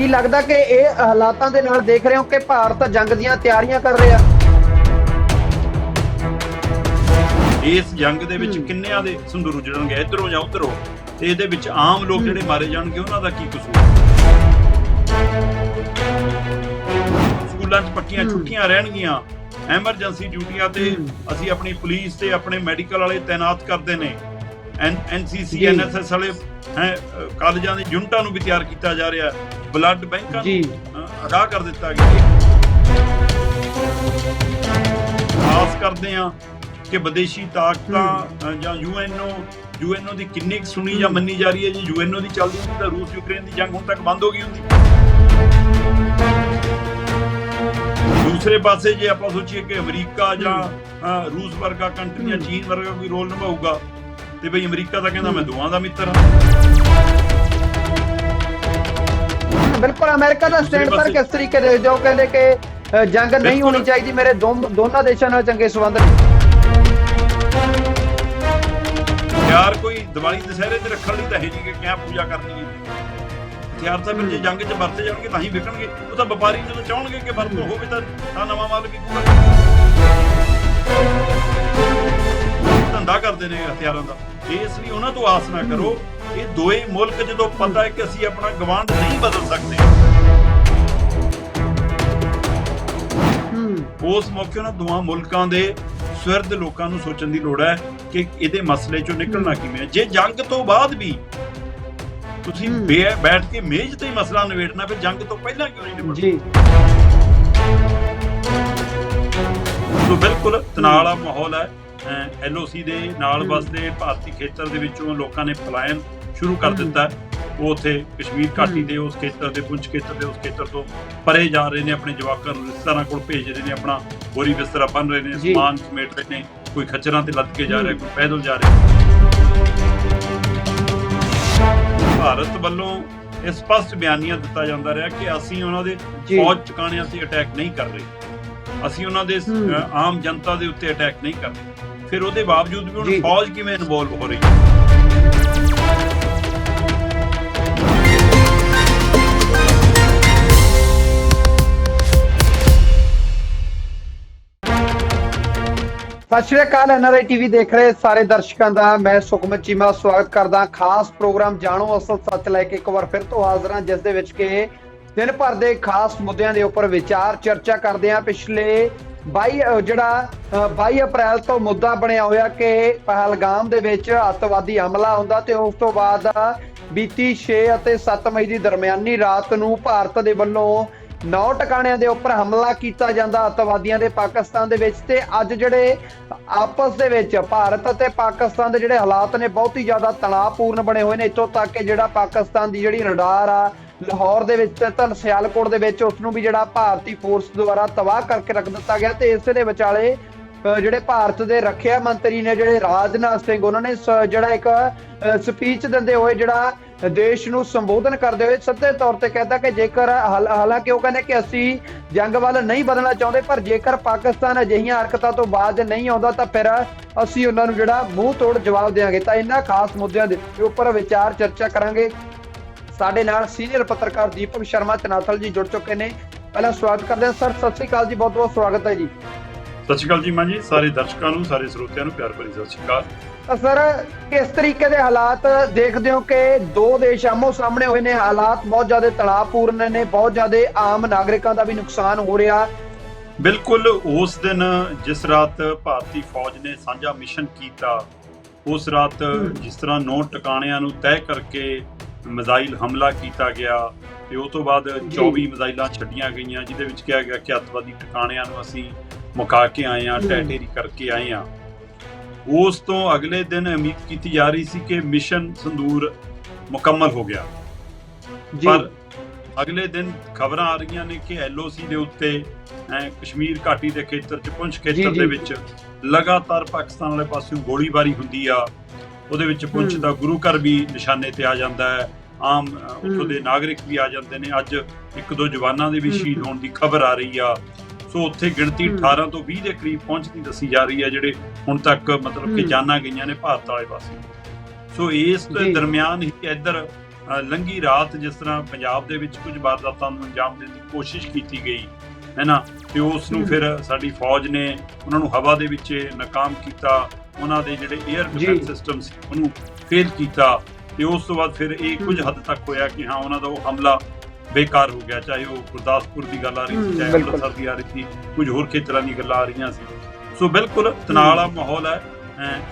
ਕੀ ਲੱਗਦਾ ਕਿ ਇਹ ਹਾਲਾਤਾਂ ਦੇ ਨਾਲ ਦੇਖ ਰਹੇ ਹੋ ਕਿ ਭਾਰਤ ਜੰਗ ਦੀਆਂ ਤਿਆਰੀਆਂ ਕਰ ਰਿਹਾ ਇਸ ਜੰਗ ਦੇ ਵਿੱਚ। ਕਿੰਨਿਆਂ ਦੇ ਸੰਦੂਰ ਉਜੜਨਗੇ ਇਧਰੋਂ ਜਾਂ ਉਧਰੋਂ ਤੇ ਇਹਦੇ ਵਿੱਚ ਆਮ ਲੋਕ ਜਿਹੜੇ ਮਾਰੇ ਜਾਣਗੇ ਉਹਨਾਂ ਦਾ ਕੀ ਕਸੂਰ ਸਕੂਲਾਂ 'ਚ ਪੱਕੀਆਂ। ਛੁੱਟੀਆਂ ਰਹਿਣਗੀਆਂ ਐਮਰਜੈਂਸੀ ਡਿਊਟੀਆਂ ਤੇ। ਅਸੀਂ ਆਪਣੀ ਪੁਲਿਸ ਤੇ ਆਪਣੇ ਮੈਡੀਕਲ ਵਾਲੇ ਤਾਇਨਾਤ ਕਰਦੇ ਨੇ ਐਨਸੀਸੀ। ਐਨਐਸਐਸ ਵਾਲੇ ਹੈ ਕਾਲਜਾਂ ਦੇ ਯੂਨਿਟਾਂ ਨੂੰ ਵੀ ਤਿਆਰ ਕੀਤਾ ਜਾ ਰਿਹਾ ਬਲੱਡ ਬੈਂਕਾਂ ਜੀ। ਨੂੰ ਅ, ਅਗਾਹ ਕਰ ਦਿੱਤਾ ਗਿਆ ਆਸ ਕਰਦੇ ਆ ਕਿ ਵਿਦੇਸ਼ੀ ਤਾਕਤਾਂ ਜਾਂ ਯੂਐਨਓ ਯੂਐਨਓ ਦੀ ਕਿੰਨੀ ਸੁਣੀ ਜਾਂ। ਮੰਨੀ ਜਾ ਰਹੀ ਹੈ ਜੀ। ਯੂਐਨਓ ਦੀ ਚੱਲਦੀ ਹੁੰਦੀ ਤਾਂ ਰੂਸ ਯੂਕਰੇਨ ਦੀ ਜੰਗ ਹੁਣ ਤੱਕ ਬੰਦ ਹੋ ਗਈ ਹੁੰਦੀ। ਦੂਸਰੇ ਪਾਸੇ ਜੇ ਆਪਾਂ ਸੋਚੀਏ ਕਿ ਅਮਰੀਕਾ ਜਾਂ ਰੂਸ ਵਰਗਾ ਕੰਟਰੀ ਜਾਂ। ਚੀਨ ਵਰਗਾ ਕੋਈ ਰੋਲ ਨਿਭਾਊਗਾ ਤੇ ਬਈ ਅਮਰੀਕਾ ਤਾਂ ਕਹਿੰਦਾ ਮੈਂ। ਦੋਵਾਂ ਦਾ ਮਿੱਤਰ ਹਾਂ। ਬਿਲਕੁਲ ਅਮਰੀਕਾ ਦਾ ਸਟੈਂਡ ਪਰ ਕਿਸ ਤਰੀਕੇ ਦੇ ਜੋ ਕਹਿੰਦੇ ਕਿ ਜੰਗ ਨਹੀਂ। ਹੋਣੀ ਚਾਹੀਦੀ ਮੇਰੇ ਦੋ- ਦੋਨਾਂ ਦੇਸ਼ਾਂ ਨਾਲ ਚੰਗੇ ਸੰਬੰਧ ਨੇ। ਹਥਿਆਰ ਕੋਈ ਦੀਵਾਲੀ ਦੁਸਹਿਰੇ ਤੇ ਰੱਖਣ ਲਈ ਤਾਂ ਹੈ ਨਹੀਂ ਕਿ ਕਿਆ ਪੂਜਾ ਕਰਨੀ ਹੈ? ਹਥਿਆਰ ਤਾਂ ਫਿਰ ਜੇ। ਜੰਗ 'ਚ ਵਰਤੇ ਜਾਣਗੇ ਤਾਂ ਹੀ ਵਿਕਣਗੇ। ਉਹ ਤਾਂ ਵਪਾਰੀ ਜਦੋਂ ਚਾਹਣਗੇ ਕਿ ਵਰਤੋਂ ਹੋਵੇ ਤਾਂ ਤਾਂ ਨਵਾਂ ਮਾਲ ਵਿਕੂਗਾ ਧੰਦਾ ਕਰਦੇ ਨੇ ਹਥਿਆਰਾਂ ਦਾ। ਇਸ ਲਈ ਉਹਨਾਂ ਤੋਂ ਆਸ ਨਾ ਕਰੋ। ਇਹ ਦੋਏ ਮੁਲਕ ਜਦੋਂ ਪਤਾ ਹੈ ਕਿ ਅਸੀਂ ਆਪਣਾ ਗਵਾਂਢ ਨਹੀਂ ਬਦਲ ਸਕਦੇ। ਉਸ ਮੌਕੇ ਉਹਨਾਂ ਦੋਵਾਂ ਮੁਲਕਾਂ ਦੇ ਸਵਰਦ ਲੋਕਾਂ ਨੂੰ ਸੋਚਣ ਦੀ ਲੋੜ ਹੈ ਕਿ ਇਹਦੇ ਮਸਲੇ ਚੋਂ ਨਿਕਲਣਾ ਕਿਵੇਂ ਹੈ। ਜੇ ਜੰਗ ਤੋਂ ਬਾਅਦ ਵੀ ਤੁਸੀਂ ਬੈਠ ਕੇ ਮੇਜ਼ ਤੇ ਹੀ ਮਸਲਾ ਨਿਬੇੜਨਾ ਫਿਰ ਜੰਗ ਤੋਂ ਪਹਿਲਾਂ ਕਿਉਂ ਨਹੀਂ ਨਿਬੜਨਾ? ਜੀ। ਸੋ ਬਿਲਕੁਲ ਤਣਾਅ ਵਾਲਾ ਮਾਹੌਲ ਹੈ। ਐਲਓਸੀ ਦੇ ਨਾਲ। ਵਸਦੇ ਭਾਰਤੀ ਖੇਤਰ ਦੇ ਵਿੱਚੋਂ ਲੋਕਾਂ ਨੇ ਪਲਾਇਨ ਸ਼ੁਰੂ ਕਰ। ਦਿੱਤਾ। ਉਹ ਉੱਥੇ ਕਸ਼ਮੀਰ ਘਾਟੀ। ਦੇ ਉਸ ਖੇਤਰ ਦੇ ਪੁੰਛ ਖੇਤਰ ਦੇ ਉਸ ਖੇਤਰ ਤੋਂ ਪਰੇ ਜਾ ਰਹੇ ਨੇ ਆਪਣੇ ਜਵਾਕਾਂ ਨੂੰ ਰਿਸ਼ਤੇਦਾਰਾਂ ਕੋਲ ਭੇਜ ਰਹੇ ਨੇ ਆਪਣਾ ਬੋਰੀ ਬਿਸਤਰਾ ਬੰਨ ਰਹੇ ਨੇ। ਸਮਾਨ ਸਮੇਟ ਰਹੇ ਨੇ ਕੋਈ ਖੱਚਰਾਂ ਤੇ ਲੱਦ ਕੇ ਜਾ ਰਿਹਾ। ਕੋਈ ਪੈਦਲ ਜਾ ਰਿਹਾ ਭਾਰਤ ਵੱਲੋਂ ਇਹ ਸਪਸ਼ਟ ਬਿਆਨੀਆਂ ਦਿੱਤਾ ਜਾਂਦਾ ਰਿਹਾ ਕਿ ਅਸੀਂ ਉਹਨਾਂ ਦੇ। ਫੌਜ ਟਿਕਾਣਿਆਂ ਤੇ ਅਟੈਕ ਨਹੀਂ ਕਰ ਰਹੇ ਅਸੀਂ ਉਹਨਾਂ ਦੇ ਆਮ ਜਨਤਾ ਦੇ ਉੱਤੇ ਅਟੈਕ ਨਹੀਂ ਕਰ ਰਹੇ ਫਿਰ ਉਹਦੇ ਬਾਵਜੂਦ ਵੀ ਜੀ। ਫੌਜ ਕਿਵੇਂ ਇਨਵੋਲਵ ਹੋ ਰਹੀ ਹੈ ਸਤਿ ਸ਼੍ਰੀ ਅਕਾਲ ਐਨਆਰਆਈ ਟੀਵੀ ਦੇਖ ਰਹੇ ਸਾਰੇ ਦਰਸ਼ਕਾਂ ਦਾ। ਮੈਂ ਸੁਖਮਨ ਚੀਮਾ ਸਵਾਗਤ ਕਰਦਾ ਖਾਸ ਪ੍ਰੋਗਰਾਮ ਜਾਣੋ ਅਸਲ ਸੱਚ ਲੈ ਕੇ ਇੱਕ ਵਾਰ ਫਿਰ ਤੋਂ ਹਾਜ਼ਰ ਹਾਂ ਜਿਸ ਦੇ ਵਿੱਚ ਕਿ ਦਿਨ ਭਰ ਦੇ ਖਾਸ ਮੁੱਦਿਆਂ ਦੇ ਉੱਪਰ ਵਿਚਾਰ ਚਰਚਾ ਕਰਦੇ ਹਾਂ। ਪਿਛਲੇ 22 ਜਿਹੜਾ ਅ, 22 ਅਪ੍ਰੈਲ ਤੋਂ ਮੁੱਦਾ ਬਣਿਆ ਹੋਇਆ ਕਿ ਪਹਿਲਗਾਮ ਦੇ ਵਿੱਚ ਅੱਤਵਾਦੀ ਹਮਲਾ ਹੁੰਦਾ ਤੇ ਉਸ ਤੋਂ ਬਾਅਦ ਬੀਤੀ 6 ਅਤੇ 7 ਮਈ ਦੀ ਦਰਮਿਆਨੀ ਰਾਤ ਨੂੰ ਭਾਰਤ ਦੇ ਵੱਲੋਂ ਨੌ ਟਿਕਾਣਿਆਂ ਦੇ ਉੱਪਰ ਹਮਲਾ ਕੀਤਾ ਜਾਂਦਾ। ਅੱਤਵਾਦੀਆਂ ਦੇ ਪਾਕਿਸਤਾਨ ਦੇ ਵਿੱਚ ਤੇ ਅੱਜ ਜਿਹੜੇ ਆਪਸ ਦੇ ਵਿੱਚ ਭਾਰਤ ਅਤੇ ਪਾਕਿਸਤਾਨ ਦੇ ਜਿਹੜੇ ਹਾਲਾਤ ਨੇ ਬਹੁਤ ਹੀ ਜ਼ਿਆਦਾ ਤਣਾਅਪੂਰਨ ਬਣੇ ਹੋਏ ਨੇ। ਇੱਥੋਂ ਤੱਕ ਕਿ ਜਿਹੜਾ ਪਾਕਿਸਤਾਨ ਦੀ ਜਿਹੜੀ ਰਡਾਰ ਆ ਲਾਹੌਰ ਦੇ ਵਿੱਚ ਤੇ ਧਨ ਸਿਆਲਕੋਟ ਦੇ ਵਿੱਚ ਉਸ ਨੂੰ ਵੀ ਜਿਹੜਾ ਭਾਰਤੀ ਫੋਰਸ ਦੁਆਰਾ ਤਬਾਹ ਕਰਕੇ ਰੱਖ ਦਿੱਤਾ ਗਿਆ ਤੇ ਇਸੇ ਦੇ ਵਿਚਾਲੇ ਅ, ਜਿਹੜੇ ਭਾਰਤ ਦੇ ਰੱਖਿਆ ਮੰਤਰੀ ਨੇ ਜਿਹੜੇ ਰਾਜਨਾਥ ਸਿੰਘ ਉਹਨਾਂ ਨੇ ਜਿਹੜਾ ਇੱਕ ਸਪੀਚ ਦਿੰਦੇ ਹੋਏ ਜਿਹੜਾ ਦੇਸ਼ ਨੂੰ ਸੰਬੋਧਨ ਕਰਦੇ ਹੋਏ ਸਿੱਧੇ ਤੌਰ ਤੇ ਕਹਿੰਦਾ ਕਿ ਜੇਕਰ ਹਾਲਾਂਕਿ ਉਹ ਕਹਿੰਦੇ ਕਿ ਅਸੀਂ ਜੰਗ ਵੱਲ ਨਹੀਂ ਬਦਲਣਾ ਚਾਹੁੰਦੇ, ਪਰ ਜੇਕਰ ਪਾਕਿਸਤਾਨ ਅਜਿਹੀਆਂ ਹਰਕਤਾਂ ਤੋਂ ਬਾਅਦ ਨਹੀਂ ਆਉਂਦਾ, ਤਾਂ ਫਿਰ ਅਸੀਂ ਉਹਨਾਂ ਨੂੰ ਜਿਹੜਾ ਮੂੰਹ ਤੋੜ ਜਵਾਬ ਦੇਵਾਂਗੇ ਤਾਂ ਇਹਨਾਂ ਖਾਸ ਮੁੱਦਿਆਂ ਦੇ ਉੱਪਰ ਵਿਚਾਰ ਚਰਚਾ ਕਰਾਂਗੇ। ਸਾਡੇ ਨਾਲ ਸੀਨੀਅਰ ਪੱਤਰਕਾਰ ਦੀਪਕ ਸ਼ਰਮਾ ਚਨਾਥਲ ਜੀ ਜੁੜ ਚੁੱਕੇ ਨੇ। ਪਹਿਲਾਂ ਸਵਾਗਤ ਕਰਦੇ ਹਾਂ। ਸਰ, ਸਤਿ ਸ੍ਰੀ ਅਕਾਲ ਜੀ। ਬਹੁਤ ਬਹੁਤ ਸਵਾਗਤ ਹੈ ਜੀ। ਸਤਿ ਸ਼੍ਰੀ ਅਕਾਲ ਜੀ ਮਾਂ ਜੀ। ਸਾਰੇ ਦਰਸ਼ਕਾਂ ਨੂੰ, ਸਾਰੇ ਸਰੋਤਿਆਂ ਨੂੰ ਪਿਆਰ ਭਰੀ ਸਤਿ ਸ਼੍ਰੀ ਅਕਾਲ। ਸਰ ਕਿਸ ਤਰੀਕੇ ਦੇ ਹਾਲਾਤ ਦੇਖਦੇ ਹੋ ਕਿ ਦੋ ਦੇਸ਼ ਆਮੋ ਸਾਹਮਣੇ ਹੋਏ ਨੇ ਹਾਲਾਤ ਬਹੁਤ ਜ਼ਿਆਦਾ ਤਣਾਅਪੂਰਨ ਨੇ ਬਹੁਤ ਜ਼ਿਆਦਾ ਆਮ ਨਾਗਰਿਕਾਂ ਦਾ ਵੀ ਨੁਕਸਾਨ ਹੋ ਰਿਹਾ ਬਿਲਕੁਲ ਉਸ ਦਿਨ ਜਿਸ ਰਾਤ ਭਾਰਤੀ ਫੌਜ ਨੇ ਸਾਂਝਾ ਮਿਸ਼ਨ ਕੀਤਾ ਉਸ ਰਾਤ। ਜਿਸ ਤਰ੍ਹਾਂ ਨੌ ਟਿਕਾਣਿਆਂ ਨੂੰ ਤੈਅ ਕਰਕੇ ਮਿਜ਼ਾਈਲ ਹਮਲਾ ਕੀਤਾ ਗਿਆ ਤੇ ਉਸ ਤੋਂ ਬਾਅਦ ਜੀ। 24 ਮਿਜ਼ਾਈਲਾਂ ਛੱਡੀਆਂ ਗਈਆਂ ਜਿਹਦੇ ਵਿੱਚ ਕਿਹਾ ਗਿਆ ਕਿ ਅੱਤਵਾਦੀ ਟਿਕਾਣਿਆਂ ਨੂੰ ਅਸੀਂ ਮੁਕਾ ਕੇ ਆਏ ਆ। ਟੈਟੇਰੀ ਕਰਕੇ ਆਏ ਆ ਉਸ ਤੋਂ ਅਗਲੇ ਦਿਨ ਉਮੀਦ ਕੀਤੀ ਜਾ ਰਹੀ ਸੀ ਕਿ ਮਿਸ਼ਨ ਸੰਦੂਰ ਮੁਕੰਮਲ ਹੋ ਗਿਆ ਪਰ ਅਗਲੇ ਦਿਨ ਖਬਰਾਂ ਆ ਰਹੀਆਂ ਨੇ ਕਿ ਐਲਓਸੀ ਦੇ ਉੱਤੇ ਕਸ਼ਮੀਰ ਘਾਟੀ ਦੇ ਖੇਤਰ ਚ ਪੁੰਛ ਖੇਤਰ ਦੇ। ਵਿੱਚ ਲਗਾਤਾਰ ਪਾਕਿਸਤਾਨ ਵਾਲੇ ਪਾਸਿਓਂ ਗੋਲੀਬਾਰੀ ਹੁੰਦੀ ਆ ਉਹਦੇ ਵਿੱਚ ਪੁੰਛ। ਦਾ ਗੁਰੂ ਘਰ ਵੀ ਨਿਸ਼ਾਨੇ ਤੇ ਆ ਜਾਂਦਾ ਹੈ ਆਮ ਉੱਥੋਂ। ਦੇ ਨਾਗਰਿਕ ਵੀ ਆ ਜਾਂਦੇ ਨੇ ਅੱਜ ਇੱਕ ਦੋ ਜਵਾਨਾਂ ਦੇ ਵੀ। ਸ਼ਹੀਦ ਹੋਣ ਦੀ ਖਬਰ ਆ ਰਹੀ ਆ ਸੋ ਉੱਥੇ ਗਿਣਤੀ ਹਮ। 18 ਤੋਂ 20 ਦੇ ਕਰੀਬ ਪਹੁੰਚਦੀ ਦੱਸੀ ਜਾ ਰਹੀ ਹੈ ਜਿਹੜੇ ਹੁਣ ਤੱਕ ਮਤਲਬ ਕਿ। ਜਾਨਾਂ ਗਈਆਂ ਨੇ ਭਾਰਤ ਵਾਲੇ ਪਾਸੇ ਸੋ ਇਸ। ਦਰਮਿਆਨ ਹੀ ਇੱਧਰ ਲੰਘੀ ਰਾਤ ਜਿਸ ਤਰ੍ਹਾਂ ਪੰਜਾਬ ਦੇ ਵਿੱਚ ਕੁਝ ਵਾਰਦਾਤਾਂ ਨੂੰ ਅੰਜਾਮ ਦੇਣ ਦੀ ਕੋਸ਼ਿਸ਼ ਕੀਤੀ ਗਈ ਹੈ ਨਾ ਤੇ ਉਸ ਨੂੰ। ਫਿਰ ਸਾਡੀ ਫੌਜ ਨੇ ਉਹਨਾਂ ਨੂੰ ਹਵਾ ਦੇ ਵਿੱਚ ਨਾਕਾਮ ਕੀਤਾ ਉਹਨਾਂ ਦੇ ਜਿਹੜੇ 에ਅਰ। ਡਿਫੈਂਸ ਸਿਸਟਮ ਸੀ ਉਹਨੂੰ ਫੇਲ ਕੀਤਾ ਤੇ ਉਸ ਤੋਂ ਬਾਅਦ ਫਿਰ ਇਹ ਕੁਝ। ਹੱਦ ਤੱਕ ਹੋਇਆ ਕਿ ਹਾਂ ਉਹਨਾਂ ਦਾ ਉਹ ਹਮਲਾ ਬੇਕਾਰ ਹੋ ਗਿਆ ਚਾਹੇ ਉਹ ਗੁਰਦਾਸਪੁਰ ਦੀ ਗੱਲ ਆ ਰਹੀ ਸੀ ਚਾਹੇ। ਅੰਮ੍ਰਿਤਸਰ ਦੀ ਆ ਰਹੀ ਸੀ ਕੁਝ ਹੋਰ ਖੇਤਰਾਂ ਦੀ ਗੱਲਾਂ ਆ ਰਹੀਆਂ ਸੀ ਸੋ ਬਿਲਕੁਲ ਤਣਾਅ ਵਾਲਾ ਮਾਹੌਲ ਹੈ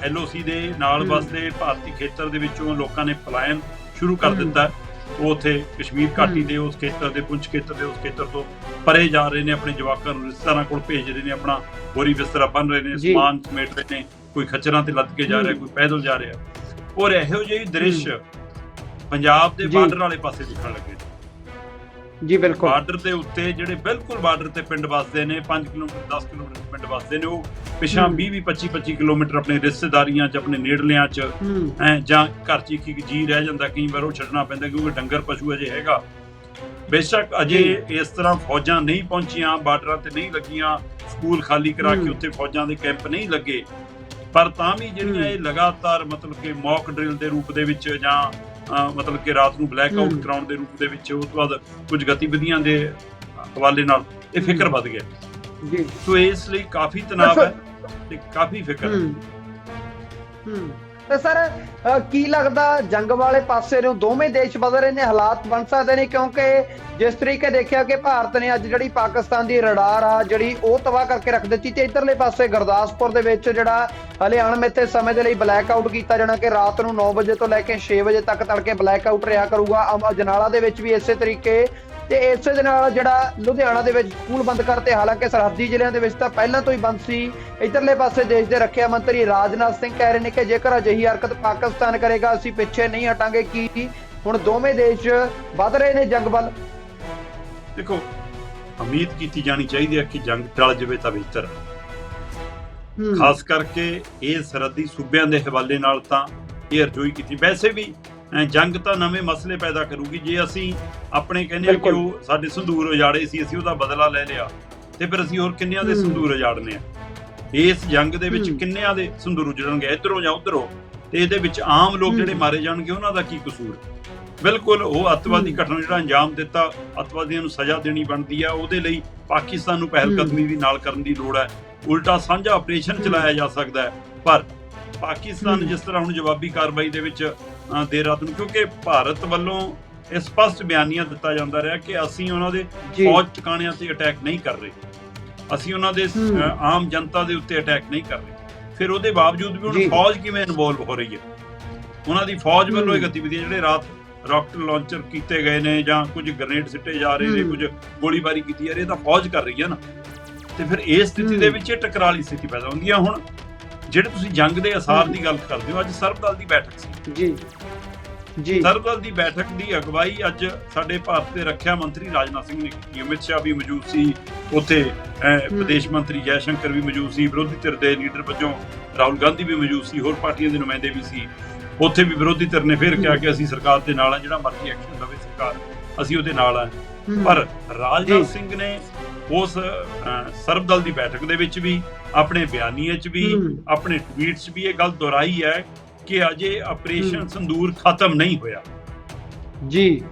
ਐਲਓਸੀ ਦੇ ਨਾਲ। ਵਸਦੇ ਭਾਰਤੀ ਖੇਤਰ ਦੇ ਵਿੱਚੋਂ ਲੋਕਾਂ ਨੇ ਪਲਾਇਨ ਸ਼ੁਰੂ ਕਰ। ਦਿੱਤਾ। ਉਹ ਉੱਥੇ ਕਸ਼ਮੀਰ ਘਾਟੀ। ਦੇ ਉਸ ਖੇਤਰ ਦੇ ਪੁੰਛ ਖੇਤਰ ਦੇ ਉਸ ਖੇਤਰ ਤੋਂ ਪਰੇ ਜਾ ਰਹੇ ਨੇ ਆਪਣੇ ਜਵਾਕਾਂ ਨੂੰ ਰਿਸ਼ਤੇਦਾਰਾਂ ਕੋਲ ਭੇਜ ਰਹੇ ਨੇ ਆਪਣਾ ਬੋਰੀ ਬਿਸਤਰਾ ਬੰਨ ਰਹੇ ਨੇ। ਸਮਾਨ ਸਮੇਟ ਰਹੇ ਨੇ ਕੋਈ ਖੱਚਰਾਂ ਤੇ ਲੱਦ ਕੇ ਜਾ ਰਿਹਾ। ਕੋਈ ਪੈਦਲ ਜਾ ਰਿਹਾ ਔਰ ਇਹੋ ਜਿਹੀ ਦ੍ਰਿਸ਼ ਪੰਜਾਬ ਦੇ। ਬਾਰਡਰ ਵਾਲੇ ਪਾਸੇ ਦਿਖਣ ਲੱਗੇ ਜੀ ਬਿਲਕੁਲ ਬਾਰਡਰ ਦੇ ਉੱਤੇ ਜਿਹੜੇ ਬਿਲਕੁਲ ਬਾਰਡਰ ਤੇ ਪਿੰਡ ਵਸਦੇ ਨੇ 5 ਕਿਲੋਮੀਟਰ 10 ਕਿਲੋਮੀਟਰ ਪਿੰਡ ਵਸਦੇ ਨੇ ਉਹ ਪਿਛਾਂ ਹਮ। 20 20 25 25 ਕਿਲੋਮੀਟਰ ਆਪਣੇ ਰਿਸ਼ਤੇਦਾਰੀਆਂ 'ਚ ਆਪਣੇ ਨੇੜਲਿਆਂ 'ਚ ਜਾਂ ਘਰ 'ਚ ਇੱਕ ਜੀ ਰਹਿ ਜਾਂਦਾ ਕਈ ਵਾਰ ਉਹ ਛੱਡਣਾ ਪੈਂਦਾ ਕਿਉਂਕਿ ਡੰਗਰ ਪਸ਼ੂ ਅਜੇ ਹੈਗਾ ਬੇਸ਼ੱਕ ਅਜੇ ਇਸ ਤਰ੍ਹਾਂ ਫੌਜਾਂ ਨਹੀਂ ਪਹੁੰਚੀਆਂ ਬਾਰਡਰਾਂ ਤੇ ਨਹੀਂ ਲੱਗੀਆਂ ਸਕੂਲ ਖਾਲੀ ਕਰਾ ਕੇ। ਉੱਥੇ ਫੌਜਾਂ ਦੇ ਕੈਂਪ ਨਹੀਂ ਲੱਗੇ ਪਰ ਤਾਂ ਵੀ ਜਿਹੜੀਆਂ। ਇਹ ਲਗਾਤਾਰ ਮਤਲਬ ਕਿ ਮੌਕ ਡਰਿਲ ਦੇ ਰੂਪ ਦੇ ਵਿੱਚ ਜਾਂ ਮਤਲਬ ਕਿ ਰਾਤ ਨੂੰ ਬਲੈਕ ਆਊਟ। ਕਰਾਉਣ ਦੇ ਰੂਪ ਦੇ ਵਿੱਚ ਉਸ ਤੋਂ ਬਾਅਦ ਕੁਝ ਗਤੀਵਿਧੀਆਂ ਦੇ ਹਵਾਲੇ ਨਾਲ ਇਹ ਫਿਕਰ। ਵੱਧ ਗਿਆ। ਜੀ। ਸੋ ਇਸ ਲਈ ਕਾਫੀ ਤਣਾਅ ਹੈ ਤੇ ਕਾਫੀ ਫਿਕਰ ਹੂੰ। ਤੇ ਸਰ ਕੀ ਲੱਗਦਾ ਜੰਗ ਵਾਲੇ ਪਾਸੇ ਨੂੰ ਦੋਵੇਂ ਦੇਸ਼ ਬਦਲ ਰਹੇ ਨੇ? ਹਾਲਾਤ ਬਣ ਸਕਦੇ ਨੇ ਕਿਉਂਕਿ ਜਿਸ ਤਰੀਕੇ ਦੇਖਿਆ ਕਿ ਭਾਰਤ ਨੇ ਅੱਜ ਜਿਹੜੀ ਪਾਕਿਸਤਾਨ ਦੀ ਰਡਾਰ ਆ, ਜਿਹੜੀ ਉਹ ਤਬਾਹ ਕਰਕੇ ਰੱਖ ਦਿੱਤੀ ਤੇ ਇਧਰਲੇ ਪਾਸੇ ਗੁਰਦਾਸਪੁਰ ਦੇ ਵਿੱਚ ਜਿਹੜਾ ਹਲੇ ਅਣਮਿੱਥੇ ਸਮੇਂ ਦੇ ਲਈ ਬਲੈਕ ਆਊਟ ਕੀਤਾ ਜਾਣਾ ਕਿ ਰਾਤ ਨੂੰ 9 ਵਜੇ ਤੋਂ ਲੈ ਕੇ 6 ਵਜੇ ਤੱਕ ਤੜਕੇ ਬਲੈਕ ਆਊਟ ਰਿਹਾ ਕਰੂਗਾ। ਅਮ- ਅਜਨਾਲਾ ਦੇ ਵਿੱਚ ਵੀ ਇਸੇ ਤਰੀਕੇ ਤੇ ਇਸੇ ਦੇ ਨਾਲ ਜਿਹੜਾ ਲੁਧਿਆਣਾ ਦੇ ਵਿੱਚ ਸਕੂਲ ਬੰਦ ਕਰਤੇ ਹਾਲਾਂਕਿ ਸਰਹੱਦੀ ਜ਼ਿਲ੍ਹਿਆਂ ਦੇ ਵਿੱਚ ਤਾਂ ਪਹਿਲਾਂ ਤੋਂ ਹੀ ਬੰਦ ਸੀ। ਇਧਰਲੇ ਪਾਸੇ ਦੇਸ਼ ਦੇ ਰੱਖਿਆ ਮੰਤਰੀ ਰਾਜਨਾਥ ਸਿੰਘ ਕਹਿ ਰਹੇ ਨੇ ਕਿ ਜੇਕਰ ਅਜਿਹੀ ਹਰਕਤ ਪਾਕਿਸਤਾਨ ਕਰੇਗਾ ਅਸੀਂ ਪਿੱਛੇ ਨਹੀਂ ਹਟਾਂਗੇ ਕੀ ਹੁਣ ਦੋਵੇਂ ਦੇਸ਼ ਵੱਧ ਰਹੇ ਨੇ ਜੰਗ ਵੱਲ? ਦੇਖੋ ਉਮੀਦ ਕੀਤੀ ਜਾਣੀ ਚਾਹੀਦੀ ਹੈ ਕਿ ਜੰਗ ਟਲ ਜਾਵੇ ਤਾਂ ਬਿਹਤਰ। ਖਾਸ ਕਰਕੇ ਇਹ ਸਰਹੱਦੀ ਸੂਬਿਆਂ ਦੇ ਹਵਾਲੇ ਨਾਲ ਤਾਂ ਇਹ ਅਰਜ਼ੋਈ ਕੀਤੀ। ਵੈਸੇ ਵੀ ਜੰਗ ਤਾਂ ਨਵੇਂ ਮਸਲੇ ਪੈਦਾ ਕਰੂਗੀ ਜੇ ਅਸੀਂ ਆਪਣੇ ਕਹਿੰਦੇ ਕਿ। ਉਹ ਸਾਡੇ ਸੰਧੂਰ ਉਜਾੜੇ ਸੀ ਅਸੀਂ ਉਹਦਾ ਬਦਲਾ ਲੈ ਲਿਆ ਤੇ ਫਿਰ ਅਸੀਂ ਹੋਰ ਕਿੰਨਿਆਂ ਦੇ। ਸੰਧੂਰ ਉਜਾੜਨੇ ਆ ਇਸ ਜੰਗ ਦੇ ਵਿੱਚ। ਕਿੰਨਿਆਂ ਦੇ ਸੰਧੂਰ ਉਜੜਨਗੇ ਇਧਰੋਂ ਜਾਂ ਉਧਰੋਂ ਤੇ ਇਹਦੇ ਵਿੱਚ ਆਮ ਲੋਕ। ਜਿਹੜੇ ਮਾਰੇ ਜਾਣਗੇ ਉਹਨਾਂ ਦਾ ਕੀ ਕਸੂਰ ਬਿਲਕੁਲ ਉਹ ਅੱਤਵਾਦੀ। ਘਟਨਾ ਜਿਹੜਾ ਅੰਜਾਮ ਦਿੱਤਾ ਅੱਤਵਾਦੀਆਂ ਨੂੰ ਸਜ਼ਾ ਦੇਣੀ ਬਣਦੀ ਆ ਉਹਦੇ ਲਈ ਪਾਕਿਸਤਾਨ ਨੂੰ ਪਹਿਲ। ਕਦਮੀ ਵੀ ਨਾਲ ਕਰਨ ਦੀ ਲੋੜ ਹੈ ਉਲਟਾ ਸਾਂਝਾ ਆਪਰੇਸ਼ਨ। ਚਲਾਇਆ ਜਾ ਸਕਦਾ ਹੈ ਪਰ ਪਾਕਿਸਤਾਨ। ਜਿਸ ਤਰ੍ਹਾਂ ਹੁਣ ਜਵਾਬੀ ਕਾਰਵਾਈ ਦੇ ਵਿੱਚ ਦੇਰ ਰਾਤ ਨੂੰ ਕਿਉਂਕਿ ਭਾਰਤ ਵੱਲੋਂ ਇਹ ਸਪਸ਼ਟ ਬਿਆਨੀਆਂ ਦਿੱਤਾ ਜਾਂਦਾ ਰਿਹਾ ਕਿ ਅਸੀਂ ਉਹਨਾਂ ਦੇ ਫੌਜ ਟਿਕਾਣਿਆਂ ਤੇ ਅਟੈਕ ਨਹੀਂ ਕਰ ਰਹੇ ਅਸੀਂ ਉਹਨਾਂ ਦੇ ਆਮ ਜਨਤਾ ਦੇ ਉੱਤੇ ਅਟੈਕ ਨਹੀਂ ਕਰ ਰਹੇ ਫਿਰ ਉਹਦੇ ਬਾਵਜੂਦ ਵੀ। ਹੁਣ ਫੌਜ ਕਿਵੇਂ ਇਨਵੋਲਵ ਹੋ ਰਹੀ ਹੈ ਉਹਨਾਂ ਦੀ ਫੌਜ ਵੱਲੋਂ ਇਹ। ਗਤੀਵਿਧੀਆਂ ਜਿਹੜੇ ਰਾਤ ਰਾਕਟ ਲਾਂਚਰ ਕੀਤੇ ਗਏ ਨੇ ਜਾਂ ਕੁਝ ਗ੍ਰੇਨੇਡ ਸਿੱਟੇ ਜਾ ਰਹੇ ਨੇ। ਕੁਝ ਗੋਲੀਬਾਰੀ ਕੀਤੀ ਜਾ ਰਹੀ ਹੈ ਇਹ ਤਾਂ ਫੌਜ ਕਰ ਰਹੀ ਹੈ ਨਾ ਤੇ ਫਿਰ ਇਸ ਸਥਿਤੀ ਦੇ। ਵਿੱਚ ਇਹ ਟਕਰਾਲੀ ਸਥਿਤੀ ਪੈਦਾ ਹੁੰਦੀ ਹੈ ਹੁਣ ਜਿਹੜੇ ਤੁਸੀਂ ਜੰਗ ਦੇ ਅਸਾਰ ਦੀ ਗੱਲ ਕਰਦੇ ਹੋ ਅੱਜ ਸਰਬਦਲ ਦੀ ਬੈਠਕ ਸੀ। ਜੀ। ਜੀ। ਸਰਬਦਲ ਦੀ ਬੈਠਕ ਦੀ ਅਗਵਾਈ ਅੱਜ ਸਾਡੇ ਭਾਰਤ ਦੇ ਰੱਖਿਆ ਮੰਤਰੀ ਰਾਜਨਾਥ ਸਿੰਘ ਨੇ ਕੀਤੀ ਅਮਿਤ ਸ਼ਾਹ ਵੀ ਮੌਜੂਦ ਸੀ ਉੱਥੇ। ਵਿਦੇਸ਼ ਮੰਤਰੀ ਜੈ ਸ਼ੰਕਰ ਵੀ ਮੌਜੂਦ ਸੀ ਵਿਰੋਧੀ ਧਿਰ ਦੇ ਲੀਡਰ ਵਜੋਂ ਰਾਹੁਲ ਗਾਂਧੀ ਵੀ ਮੌਜੂਦ ਸੀ ਹੋਰ ਪਾਰਟੀਆਂ ਦੇ ਨੁਮਾਇੰਦੇ ਵੀ ਸੀ। ਉੱਥੇ ਵੀ ਵਿਰੋਧੀ ਧਿਰ ਨੇ ਫਿਰ ਕਿਹਾ। ਕਿ ਅਸੀਂ ਸਰਕਾਰ ਦੇ ਨਾਲ ਆ ਜਿਹੜਾ ਮਰਜ਼ੀ ਐਕਸ਼ਨ ਲਵੇ ਸਰਕਾਰ ਅਸੀਂ ਉਹਦੇ ਨਾਲ ਆ। ਪਰ ਰਾਜਨਾਥ। ਸਿੰਘ ਨੇ ਉਸ ਅਹ, ਸਰਬਦਲ ਦੀ ਬੈਠਕ ਦੇ ਵਿੱਚ ਵੀ ਆਪਣੇ ਬਿਆਨੀਏ 'ਚ ਵੀ। ਆਪਣੇ ਟਵੀਟ 'ਚ ਵੀ ਇਹ ਗੱਲ ਦੁਹਰਾਈ ਹੈ ਕਿ ਅਜੇ ਆਪਰੇਸ਼ਨ। ਸੰਦੂਰ ਖਤਮ ਨਹੀਂ ਹੋਇਆ ਜੀ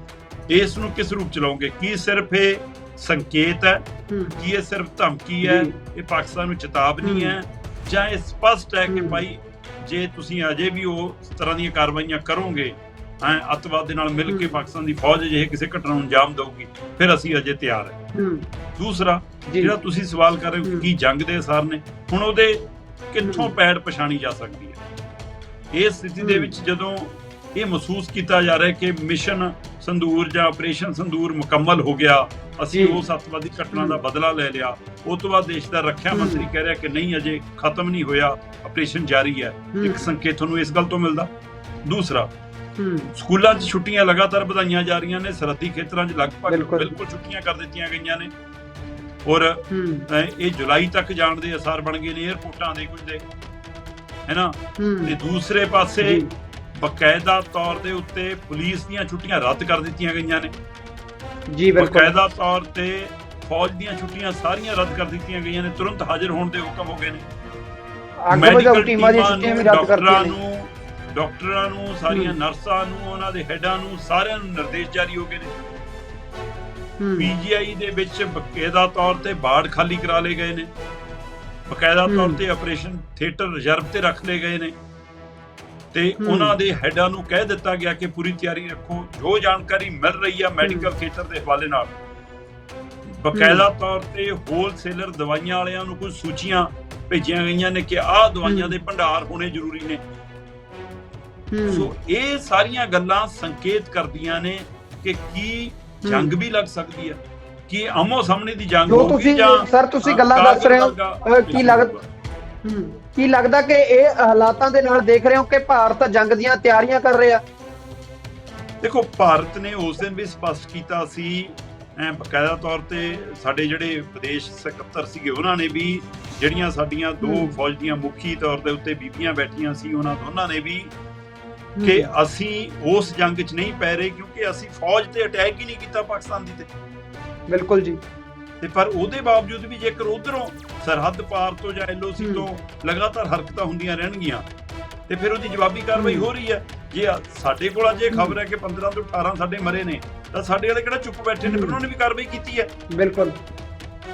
ਇਸ ਨੂੰ ਕਿਸ ਰੂਪ ਚ ਲਓਗੇ ਕੀ ਸਿਰਫ ਇਹ ਸੰਕੇਤ ਹੈ ਕੀ ਇਹ ਸਿਰਫ ਧਮਕੀ ਹੈ। ਇਹ ਪਾਕਿਸਤਾਨ ਨੂੰ ਚੇਤਾਵਨੀ ਹੂੰ। ਜਾਂ ਇਹ ਸਪਸ਼ਟ ਹੈ ਕਿ। ਭਾਈ ਜੇ ਤੁਸੀਂ ਅਜੇ ਵੀ ਉਹ ਤਰ੍ਹਾਂ ਦੀਆਂ ਕਾਰਵਾਈਆਂ ਕਰੋਗੇ ਐ ਅੱਤਵਾਦ ਦੇ ਨਾਲ ਮਿਲ ਕੇ। ਪਾਕਿਸਤਾਨ ਦੀ ਫੌਜ ਜੇ ਕਿਸੇ ਘਟਨਾ ਨੂੰ ਅੰਜਾਮ ਦੇਊਗੀ ਫਿਰ ਅਸੀਂ ਅਜੇ ਤਿਆਰ ਹੈ ਦੂਸਰਾ ਜਿਹੜਾ ਤੁਸੀਂ ਸਵਾਲ ਕਰ ਰਹੇ ਹੋ ਕਿ ਜੰਗ ਦੇ ਅਸਰ ਨੇ ਹੁਣ ਉਹਦੇ ਕਿੱਥੋਂ। ਪੈੜ ਪਛਾਣੀ ਜਾ ਸਕਦੀ ਹੈ ਇਸ ਸਥਿਤੀ ਦੇ। ਵਿੱਚ ਜਦੋਂ ਇਹ ਮਹਿਸੂਸ ਕੀਤਾ ਜਾ ਰਿਹਾ ਕਿ ਮਿਸ਼ਨ ਸੰਦੂਰ ਜਾਂ ਆਪਰੇਸ਼ਨ ਸੰਦੂਰ ਮੁਕੰਮਲ ਹੋ ਗਿਆ ਅਸੀਂ। ਉਸ ਅੱਤਵਾਦੀ ਘਟਨਾ ਦਾ। ਬਦਲਾ ਲੈ ਲਿਆ ਉਸ ਤੋਂ ਬਾਅਦ ਦੇਸ਼ ਦਾ ਰੱਖਿਆ। ਮੰਤਰੀ ਕਹਿ ਰਿਹਾ ਕਿ ਨਹੀਂ ਅਜੇ ਖਤਮ ਨਹੀਂ ਹੋਇਆ ਆਪਰੇਸ਼ਨ ਜਾਰੀ ਹੈ ਇੱਕ ਸੰਕੇਤ ਤੁਹਾਨੂੰ ਇਸ ਗੱਲ ਤੋਂ ਮਿਲਦਾ ਦੂਸਰਾ ਸਕੂਲਾਂ 'ਚ ਛੁੱਟੀਆਂ ਲਗਾਤਾਰ ਵਧਾਈਆਂ ਜਾ ਰਹੀਆਂ ਨੇ ਸਰਹੱਦੀ ਖੇਤਰਾਂ 'ਚ ਲਗਭਗ ਬਿਲਕੁਲ। ਛੁੱਟੀਆਂ ਕਰ ਦਿੱਤੀਆਂ ਗਈਆਂ ਨੇ। ਔਰ ਇਹ ਜੁਲਾਈ ਤੱਕ ਜਾਣ ਦੇ ਅਸਾਰ ਬਣ ਗਏ ਨੇ 에어ਪੋਰਟਾਂ ਦੇ ਕੁਝ ਦੇ। ਹੈਨਾ? ਤੇ ਦੂਸਰੇ ਪਾਸੇ ਬਕਾਇਦਾ ਤੌਰ ਦੇ ਉੱਤੇ ਪੁਲਿਸ ਦੀਆਂ ਛੁੱਟੀਆਂ ਰੱਦ ਕਰ ਦਿੱਤੀਆਂ ਗਈਆਂ ਨੇ। ਜੀ ਬਿਲਕੁਲ। ਬਕਾਇਦਾ ਤੌਰ ਤੇ ਫੌਜ ਦੀਆਂ ਛੁੱਟੀਆਂ ਸਾਰੀਆਂ ਰੱਦ ਕਰ ਦਿੱਤੀਆਂ ਗਈਆਂ ਨੇ ਤੁਰੰਤ ਹਾਜ਼ਰ ਹੋਣ ਦੇ ਹੁਕਮ ਹੋ ਗਏ ਨੇ। ਅੱਗ ਬੁਝਾਊ ਟੀਮਾਂ ਦੀ ਟੀਮਾਂ ਛੁੱਟੀਆਂ ਵੀ ਰੱਦ ਕਰਤੀਆਂ ਨੂੰ ਡਾਕਟਰਾਂ ਨੂੰ ਸਾਰੀਆਂ। ਨਰਸਾਂ ਨੂੰ ਉਹਨਾਂ ਦੇ ਹੈਡਾਂ ਨੂੰ ਸਾਰਿਆਂ ਨੂੰ ਨਿਰਦੇਸ਼ ਜਾਰੀ ਹੋ ਗਏ ਨੇ ਪੀਜੀਆਈ ਦੇ ਵਿੱਚ ਬਕਾਇਦਾ ਤੌਰ ਤੇ ਬਾੜ ਖਾਲੀ ਕਰਾ ਲਏ ਗਏ ਨੇ ਬਕਾਇਦਾ ਤੌਰ। ਤੇ ਆਪਰੇਸ਼ਨ ਥੀਏਟਰ ਰਿਜ਼ਰਵ ਤੇ ਰੱਖ ਲਏ ਗਏ ਨੇ ਤੇ। ਉਹਨਾਂ ਦੇ ਹੈਡਾਂ ਨੂੰ ਕਹਿ ਦਿੱਤਾ ਗਿਆ ਕਿ ਪੂਰੀ ਤਿਆਰੀ ਰੱਖੋ ਜੋ ਜਾਣਕਾਰੀ ਮਿਲ ਰਹੀ ਹੈ ਮੈਡੀਕਲ ਖੇਤਰ ਦੇ ਹਵਾਲੇ ਨਾਲ ਬਕਾਇਦਾ ਤੌਰ ਤੇ ਹੋਲਸੇਲਰ ਦਵਾਈਆਂ ਵਾਲਿਆਂ ਨੂੰ ਕੁਝ ਸੂਚੀਆਂ ਭੇਜੀਆਂ ਗਈਆਂ ਨੇ ਕਿ ਆਹ ਦਵਾਈਆਂ। ਦੇ ਭੰਡਾਰ ਹੋਣੇ ਜ਼ਰੂਰੀ ਨੇ ਸੋ ਇਹ ਸਾਰੀਆਂ ਗੱਲਾਂ ਸੰਕੇਤ ਕਰਦੀਆਂ ਨੇ ਕਿ ਕੀ ਜੰਗ ਵੀ ਲੱਗ ਸਕਦੀ ਹੈ। ਕਿ ਆਮੋ ਸਾਹਮਣੇ ਦੀ ਜੰਗ ਹੋਊਗੀ ਜਾਂ ਸਰ ਤੁਸੀਂ ਗੱਲਾਂ ਦੱਸ ਰਹੇ ਹੋ ਕੀ ਲੱਗ ਹੂੰ। ਕੀ ਲੱਗਦਾ ਕਿ ਇਹ ਹਾਲਾਤਾਂ ਦੇ ਨਾਲ ਦੇਖ ਰਹੇ ਹੋ ਕਿ ਭਾਰਤ ਜੰਗ ਦੀਆਂ ਤਿਆਰੀਆਂ ਕਰ ਰਿਹਾ? ਦੇਖੋ ਭਾਰਤ ਨੇ ਉਸ ਦਿਨ ਵੀ ਸਪਸ਼ਟ ਕੀਤਾ ਸੀ ਐ ਬਕਾਇਦਾ ਤੌਰ ਤੇ ਸਾਡੇ ਜਿਹੜੇ ਵਿਦੇਸ਼ ਸਕੱਤਰ ਸੀਗੇ ਉਹਨਾਂ ਨੇ ਵੀ ਜਿਹੜੀਆਂ ਸਾਡੀਆਂ ਦੋ। ਫੌਜ ਦੀਆਂ ਮੁਖੀ ਤੌਰ ਦੇ ਉੱਤੇ ਬੀਬੀਆਂ ਬੈਠੀਆਂ ਸੀ ਉਹਨਾਂ ਦੋਨਾਂ ਨੇ ਵੀ ਕਿ ਅਸੀਂ ਉਸ ਜੰਗ 'ਚ ਨਹੀਂ ਪੈ ਰਹੇ ਕਿਉਂਕਿ ਅਸੀਂ ਫੌਜ ਤੇ ਅਟੈਕ ਹੀ ਨਹੀਂ ਕੀਤਾ ਪਾਕਿਸਤਾਨ ਦੀ ਤੇ ਬਿਲਕੁਲ ਜੀ ਤੇ ਪਰ ਉਹਦੇ ਬਾਵਜੂਦ ਵੀ ਜੇਕਰ ਉਧਰੋਂ ਸਰਹੱਦ ਪਾਰ ਤੋਂ ਜਾਂ ਐਲਓਸੀ। ਤੋਂ ਲਗਾਤਾਰ ਹਰਕਤਾਂ ਹੁੰਦੀਆਂ ਰਹਿਣਗੀਆਂ ਤੇ ਫਿਰ ਉਹਦੀ ਜਵਾਬੀ ਕਾਰਵਾਈ ਹੂੰ। ਰਹੀ ਹੈ ਜੇ ਸਾਡੇ ਕੋਲ ਅੱਜ ਇਹ। ਖਬਰ ਹੈ ਕਿ 15 ਤੋਂ 18 ਸਾਡੇ ਮਰੇ ਨੇ ਤਾਂ ਸਾਡੇ ਵਾਲੇ ਕਿਹੜਾ ਚੁੱਪ ਬੈਠੇ ਨੇ ਫਿਰ। ਉਹਨਾਂ ਨੇ ਵੀ ਕਾਰਵਾਈ ਕੀਤੀ ਹੈ ਬਿਲਕੁਲ